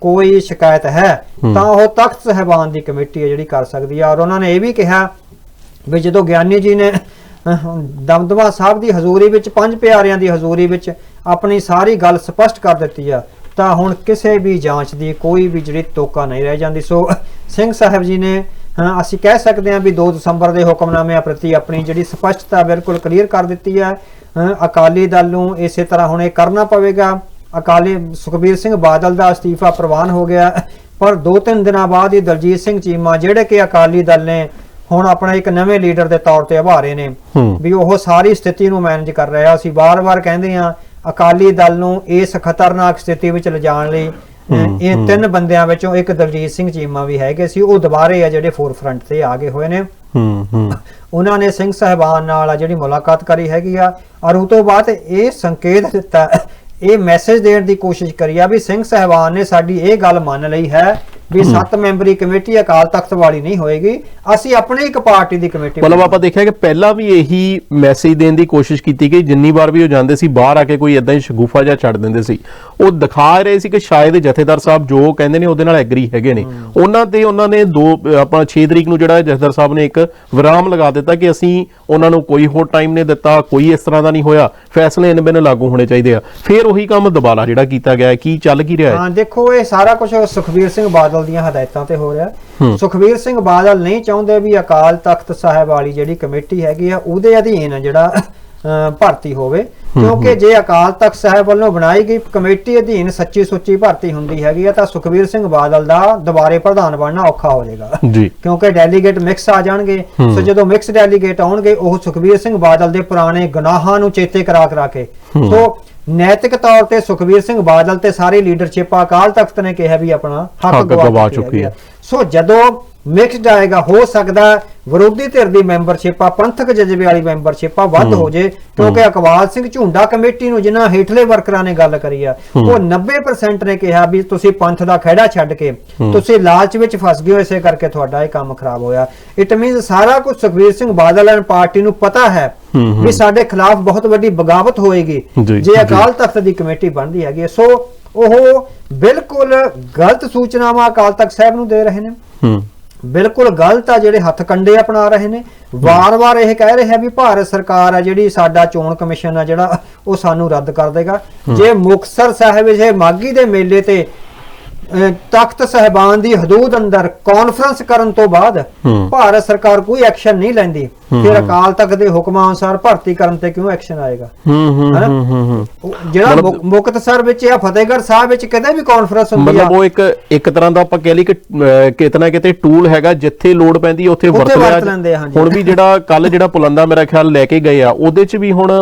Speaker 1: ਕੋਈ ਸ਼ਿਕਾਇਤ ਹੈ ਤਾਂ ਉਹ ਤਖਤ ਸਹਿਬਾਨ ਦੀ ਕਮੇਟੀ ਹੈ ਜਿਹੜੀ ਕਰ ਸਕਦੀ ਹੈ ਔਰ ਉਹਨਾਂ ਨੇ ਇਹ ਵੀ ਕਿਹਾ ਵੀ ਜਦੋਂ ਗਿਆਨੀ ਜੀ ਨੇ ਦਮਦਮਾ ਸਾਹਿਬ ਦੀ ਹਜ਼ੂਰੀ ਵਿੱਚ, ਪੰਜ ਪਿਆਰਿਆਂ ਦੀ ਹਜ਼ੂਰੀ ਵਿੱਚ ਆਪਣੀ ਸਾਰੀ ਗੱਲ ਸਪਸ਼ਟ ਕਰ ਦਿੱਤੀ ਆ, ਤਾਂ ਹੁਣ ਕਿਸੇ ਵੀ ਜਾਂਚ ਦੀ ਕੋਈ ਵੀ ਜਿਹੜੀ ਤੋਕਾ ਨਹੀਂ ਰਹਿ ਜਾਂਦੀ। ਸੋ, ਸਿੰਘ ਸਾਹਿਬ ਜੀ ਨੇ ਅਸੀਂ ਕਹਿ ਸਕਦੇ ਹਾਂ ਵੀ 2 ਦਸੰਬਰ ਦੇ ਹੁਕਮਨਾਮਿਆਂ ਪ੍ਰਤੀ ਆਪਣੀ ਜਿਹੜੀ ਸਪਸ਼ਟਤਾ ਬਿਲਕੁਲ ਕਲੀਅਰ ਕਰ ਦਿੱਤੀ ਹੈ ਅਕਾਲੀ ਦਲ ਨੂੰ ਇਸੇ ਤਰ੍ਹਾਂ ਹੁਣ ਇਹ ਕਰਨਾ ਪਵੇਗਾ। ਅਕਾਲੀ ਸੁਖਬੀਰ ਸਿੰਘ ਬਾਦਲ ਦਾ ਅਸਤੀਫਾ ਪ੍ਰਵਾਨ ਹੋ ਗਿਆ। ਪਰ ਦੋ ਤਿੰਨ ਦਿਨਾਂ ਬਾਅਦ ਹੀ ਦਲਜੀਤ ਸਿੰਘ ਚੀਮਾ, ਜਿਹੜੇ ਕਿ ਅਕਾਲੀ ਦਲ ਨੇ ਹੁਣ ਆਪਣਾ ਇੱਕ ਨਵੇਂ ਲੀਡਰ ਦੇ ਤੌਰ ਤੇ ਉਭਾਰੇ ਨੇ। ਵੀ ਉਹ ਸਾਰੀ ਸਥਿਤੀ ਨੂੰ ਮੈਨੇਜ ਕਰ ਰਿਹਾ ਅਸੀਂ ਵਾਰ-ਵਾਰ ਕਹਿੰਦੇ ਆ ਅਕਾਲੀ ਦਲ ਨੂੰ ਇਸ ਖਤਰਨਾਕ ਸਥਿਤੀ ਵਿੱਚ ਲਿਜਾਣ ਲਈ ਇਹ ਤਿੰਨ ਬੰਦਿਆਂ ਵਿੱਚੋਂ ਇੱਕ ਦਲਜੀਤ ਸਿੰਘ ਚੀਮਾ ਵੀ ਹੈਗੇ ਸੀ। ਉਹ ਦੁਬਾਰੇ ਆ ਜਿਹੜੇ ਫੋਰਫਰੰਟ ਤੇ ਆ ਗਏ ਹੋਏ ਨੇ। ਉਹਨਾਂ ਨੇ ਸਿੰਘ ਸਾਹਿਬਾਨ ਨਾਲ ਆ ਜਿਹੜੀ ਮੁਲਾਕਾਤ ਕਰੀ ਹੈਗੀ ਆ। ਔਰ ਉਹ ਤੋਂ ਬਾਅਦ ਇਹ ਸੰਕੇਤ ਦਿੱਤਾ ਇਹ ਮੈਸੇਜ ਦੇਣ ਦੀ ਕੋਸ਼ਿਸ਼ ਕਰੀ ਆ ਵੀ ਸਿੰਘ ਸਾਹਿਬਾਨ ਨੇ ਸਾਡੀ ਇਹ ਗੱਲ ਮੰਨ ਲਈ ਹੈ ਵੀ ਸੱਤ ਮੈਂਬਰੀ ਕਮੇਟੀ ਅਕਾਲ ਤਖਤ ਵਾਲੀ ਨਹੀਂ ਹੋਏਗੀ। ਅਸੀਂ ਆਪਣੀ ਇੱਕ ਪਾਰਟੀ ਦੀ ਕਮੇਟੀ
Speaker 2: ਮਤਲਬ ਆਪਾਂ ਦੇਖਿਆ ਕਿ ਪਹਿਲਾਂ ਵੀ ਇਹੀ ਮੈਸੇਜ ਦੇਣ ਦੀ ਕੋਸ਼ਿਸ਼ ਕੀਤੀ ਕਿ ਜਿੰਨੀ ਵਾਰ ਵੀ ਉਹ ਜਾਂਦੇ ਸੀ ਬਾਹਰ ਆ ਕੇ ਕੋਈ ਇਦਾਂ ਹੀ ਸ਼ਗੂਫਾ ਜਿਹਾ ਛੱਡ ਦਿੰਦੇ ਸੀ। ਉਹ ਦਿਖਾ ਰਹੇ ਸੀ ਕਿ ਸ਼ਾਇਦ ਜਥੇਦਾਰ ਸਾਹਿਬ ਜੋ ਕਹਿੰਦੇ ਨੇ ਉਹਦੇ ਨਾਲ ਐਗਰੀ ਹੈਗੇ ਨੇ। ਉਹਨਾਂ ਤੇ ਉਹਨਾਂ ਨੇ ਦੋ ਆਪਣਾ 6 ਤਰੀਕ ਨੂੰ ਜਿਹੜਾ ਜਥੇਦਾਰ ਸਾਹਿਬ ਨੇ ਇੱਕ ਵਿਰਾਮ ਲਗਾ ਦਿੱਤਾ ਕਿ ਅਸੀਂ ਉਹਨਾਂ ਨੂੰ ਕੋਈ ਹੋਰ ਟਾਈਮ ਨਹੀਂ ਦਿੱਤਾ ਕੋਈ ਇਸ ਤਰ੍ਹਾਂ ਦਾ ਨਹੀਂ ਹੋਇਆ। ਫੈਸਲੇ ਇਨ ਬਿਨ ਲਾਗੂ ਹੋਣੇ ਚਾਹੀਦੇ ਆ। ਫਿਰ ਉਹੀ ਕੰਮ ਦੁਬਾਰਾ ਜਿਹੜਾ ਕੀਤਾ ਗਿਆ ਕੀ ਚੱਲ ਕੀ ਰਿਹਾ ਹੈ?
Speaker 1: ਹਾਂ ਦੇਖੋ ਇਹ ਸਾਰਾ ਕੁਝ ਸੁਖਬੀਰ ਸਿੰਘ ਬਾਦਲ ਦੀਆਂ ਹਦਾਇਤਾਂ ਤੇ ਹੋ ਰਿਹਾ
Speaker 2: ਹੂੰ।
Speaker 1: ਸੁਖਬੀਰ ਸਿੰਘ ਬਾਦਲ ਨਹੀਂ ਚਾਹੁੰਦੇ ਵੀ ਅਕਾਲ ਤਖਤ ਸਾਹਿਬ ਵਾਲੀ ਜਿਹੜੀ ਕਮੇਟੀ ਹੈਗੀ ਆ ਉਹਦੇ ਅਧੀਨ ਜਿਹੜਾ ਭਰਤੀ ਹੋਵੇ। ਕਿਉਂਕਿ ਜੇ ਅਕਾਲ ਤਖਤ ਸਾਹਿਬ ਵੱਲੋਂ ਬਣਾਈ ਗਈ ਕਮੇਟੀ ਅਧੀਨ ਸੱਚੀ ਸੁੱਚੀ ਭਰਤੀ ਹੁੰਦੀ ਹੈਗੀ ਆ ਤਾਂ ਸੁਖਬੀਰ ਸਿੰਘ ਬਾਦਲ ਦਾ ਦੁਬਾਰੇ ਪ੍ਰਧਾਨ ਬਣਨਾ ਔਖਾ ਹੋ ਜਾਏਗਾ। ਕਿਉਂਕਿ ਡੈਲੀਗੇਟ ਮਿਕਸ ਆ ਜਾਣਗੇ। ਸੋ ਜਦੋਂ ਮਿਕਸ ਡੈਲੀਗੇਟ ਆਉਣਗੇ ਉਹ ਸੁਖਬੀਰ ਸਿੰਘ ਬਾਦਲ ਦੇ ਪੁਰਾਣੇ ਗੁਨਾਹਾਂ ਨੂੰ ਚੇਤੇ ਕਰਾ ਕਰਾ ਕੇ। ਸੋ ਨੈਤਿਕ ਤੌਰ ਤੇ ਸੁਖਬੀਰ ਸਿੰਘ ਬਾਦਲ ਤੇ ਸਾਰੀ ਲੀਡਰਸ਼ਿਪ ਅਕਾਲ ਤਖਤ ਨੇ ਕਿਹਾ ਵੀ ਆਪਣਾ ਹੱਕ
Speaker 2: ਗਵਾ ਚੁੱਕੀ। ਹੈ।
Speaker 1: ਸੋ ਜਦੋਂ ਮਿਕਸਡ ਆਏਗਾ ਹੋ ਸਕਦਾ ਵਿਰੋਧੀ ਧਿਰ ਦੀ ਮੈਂਬਰਸ਼ਿਪ ਆ ਪੰਥਕ ਜਜ਼ਬੇ ਵਾਲੀ ਮੈਂਬਰਸ਼ਿਪ ਆ ਵੱਧ
Speaker 2: ਹੂੰ।
Speaker 1: ਜੇ ਕਿਉਂਕਿ ਅਕਵਾਲ ਸਿੰਘ ਝੁੰਡਾ ਕਮੇਟੀ ਨੂੰ ਜਿਨ੍ਹਾਂ ਹੇਠਲੇ ਵਰਕਰਾਂ ਨੇ ਗੱਲ ਕਰੀ ਆ। ਉਹ 90% ਨੇ ਕਿਹਾ ਵੀ ਤੁਸੀਂ ਪੰਥ ਦਾ ਖਹਿੜਾ ਛੱਡ ਕੇ। ਤੁਸੀਂ ਲਾਲਚ ਵਿੱਚ ਫਸ ਗਏ ਹੋ ਇਸੇ ਕਰਕੇ ਤੁਹਾਡਾ ਇਹ ਕੰਮ ਖਰਾਬ ਹੋਇਆ ਇਟ ਮੀਨਸ ਸਾਰਾ ਕੁਝ ਸੁਖਬੀਰ ਸਿੰਘ ਬਾਦਲ ਐਂਡ ਪਾਰਟੀ ਨੂੰ ਪਤਾ ਹੈ। ਵੀ ਸਾਡੇ ਖਿਲਾਫ ਬਹੁਤ ਵੱਡੀ ਬਗਾਵਤ ਹੋਏਗੀ
Speaker 2: ਜੀ।
Speaker 1: ਅਕਾਲ ਤਖਤ ਦੀ ਕਮੇਟੀ ਬਣਦੀ ਹੈਗੀ। ਸੋ ਉਹ ਬਿਲਕੁਲ ਗਲਤ ਸੂਚਨਾਵਾਂ ਅਕਾਲ ਤਖਤ ਸਾਹਿਬ ਨੂੰ ਦੇ ਰਹੇ ਨੇ
Speaker 2: ਹੂੰ
Speaker 1: ਬਿਲਕੁਲ ਗਲਤ ਆ ਜਿਹੜੇ ਹੱਥ ਕੰਡੇ ਅਪਣਾ ਰਹੇ ਨੇ। ਵਾਰ-ਵਾਰ ਇਹ ਕਹਿ ਰਹੇ ਆ ਵੀ ਭਾਰਤ ਸਰਕਾਰ ਆ ਜਿਹੜੀ ਸਾਡਾ ਚੋਣ ਕਮਿਸ਼ਨ ਆ ਜਿਹੜਾ ਉਹ ਸਾਨੂੰ ਰੱਦ ਕਰ ਦੇਗਾ। ਜੇ ਮੁਕਤਸਰ ਸਾਹਿਬ ਜੇ ਮਾਗੀ ਦੇ ਮੇਲੇ ਤੇ ਤਖਤ ਸਹਿਬਾਨ ਦੀ ਹਦੂਦ ਅੰਦਰ ਕਾਨਫਰੰਸ ਕਰਨ ਤੋਂ ਬਾਅਦ। ਭਾਰਤ ਸਰਕਾਰ ਕੋਈ ਐਕਸ਼ਨ ਨਹੀਂ ਲੈਂਦੀ। ਫਿਰ। ਅਕਾਲ ਤਖਤ ਦੇ ਹੁਕਮਾਂ ਅਨੁਸਾਰ ਭਰਤੀ ਕਰਨ ਤੇ ਕਿਉਂ ਐਕਸ਼ਨ ਆਏਗਾ?
Speaker 2: ਹੂੰ ਹੂੰ? ਹੂੰ
Speaker 1: ਜਿਹੜਾ ਮੁਕਤਸਰ ਵਿੱਚ ਜਾਂ ਫਤਿਹਗੜ੍ਹ ਸਾਹਿਬ ਵਿੱਚ ਕਦੇ ਵੀ ਕਾਨਫਰੰਸ ਹੁੰਦੀ ਆ।
Speaker 2: ਮਤਲਬ ਉਹ ਇੱਕ ਇੱਕ ਤਰ੍ਹਾਂ ਦਾ ਆਪਾਂ ਕਹਿ ਲਈ ਕਿ ਕਿਤਨਾ ਕਿਤੇ ਟੂਲ ਹੈਗਾ ਜਿੱਥੇ ਲੋੜ ਪੈਂਦੀ ਉੱਥੇ ਵਰਤ ਲਿਆ। ਹੁਣ ਵੀ ਜਿਹੜਾ ਕੱਲ ਜਿਹੜਾ ਪੁਲੰਦਾ ਮੇਰਾ ਖਿਆਲ ਲੈ ਕੇ ਗਏ ਆ ਉਹਦੇ 'ਚ ਵੀ ਹੁਣ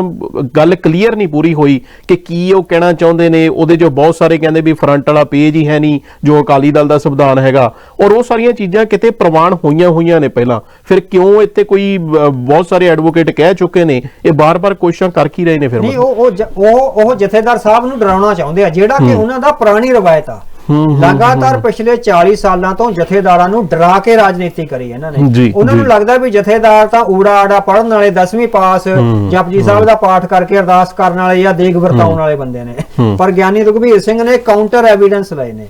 Speaker 2: ਗੱਲ ਕਲੀਅਰ ਨਹੀਂ ਪੂਰੀ ਹੋਈ ਕਿ ਕੀ ਉਹ ਕਹਿਣਾ ਚਾਹੁੰਦੇ ਨੇ। ਉਹਦੇ 'ਚ ਬਹੁਤ ਸਾਰੇ ਕਹਿੰਦੇ ਵੀ ਫਰੰਟ ਵਾਲਾ ਪੇਜ ਹੀ ਹੈ ਨਹੀਂ ਜੋ ਅਕਾਲੀ ਦਲ ਦਾ ਸੰਵਿਧਾਨ ਹੈਗਾ। ਔਰ ਉਹ ਸਾਰੀਆਂ ਚੀਜ਼ਾਂ ਕਿਤੇ ਪ੍ਰਵਾਨ ਹੋਈਆਂ ਹੋਈਆਂ ਨੇ ਪਹਿਲਾਂ। ਫਿਰ ਕਿਉਂ ਇੱਥੇ ਕੋਈ ਬਹੁਤ ਸਾਰੇ ਐਡਵੋਕੇਟ ਕਹਿ ਚੁੱਕੇ ਨੇ ਇਹ ਬਾਰ-ਬਾਰ ਕੋਸ਼ਿਸ਼ਾਂ ਕਰ ਕੀ ਰਹੇ ਨੇ ਫਿਰ
Speaker 1: ਨਹੀਂ? ਉਹ ਉਹ ਉਹ ਜਥੇਦਾਰ ਸਾਹਿਬ ਨੂੰ ਡਰਾਉਣਾ ਚਾਹੁੰਦੇ ਆ ਜਿਹੜਾ ਕਿ ਉਹਨਾਂ ਦਾ ਪੁਰਾਣੀ ਰਵਾਇਤ ਆ ਲਗਾਤਾਰ ਪਿਛਲੇ 40 ਸਾਲਾਂ ਤੋਂ ਜਥੇਦਾਰਾਂ ਨੂੰ ਡਰਾ ਕੇ ਰਾਜਨੀਤੀ ਕਰੀ ਇਹਨਾਂ ਨੇ। ਉਹਨਾਂ ਨੂੰ। ਲੱਗਦਾ ਵੀ ਜਥੇਦਾਰ ਤਾਂ ਊੜਾ ਆੜਾ ਪੜਨ ਵਾਲੇ 10ਵੀਂ ਪਾਸ ਜਪਜੀ ਸਾਹਿਬ ਦਾ ਪਾਠ ਕਰਕੇ ਅਰਦਾਸ ਕਰਨ ਵਾਲੇ ਜਾਂ ਦੇਗ ਵਰਤਾਉਣ ਵਾਲੇ ਬੰਦੇ ਨੇ। ਪਰ ਗਿਆਨੀ ਰਘਬੀਰ ਸਿੰਘ ਨੇ ਕਾਊਂਟਰ ਐਵੀਡੈਂਸ ਲਏ ਨੇ।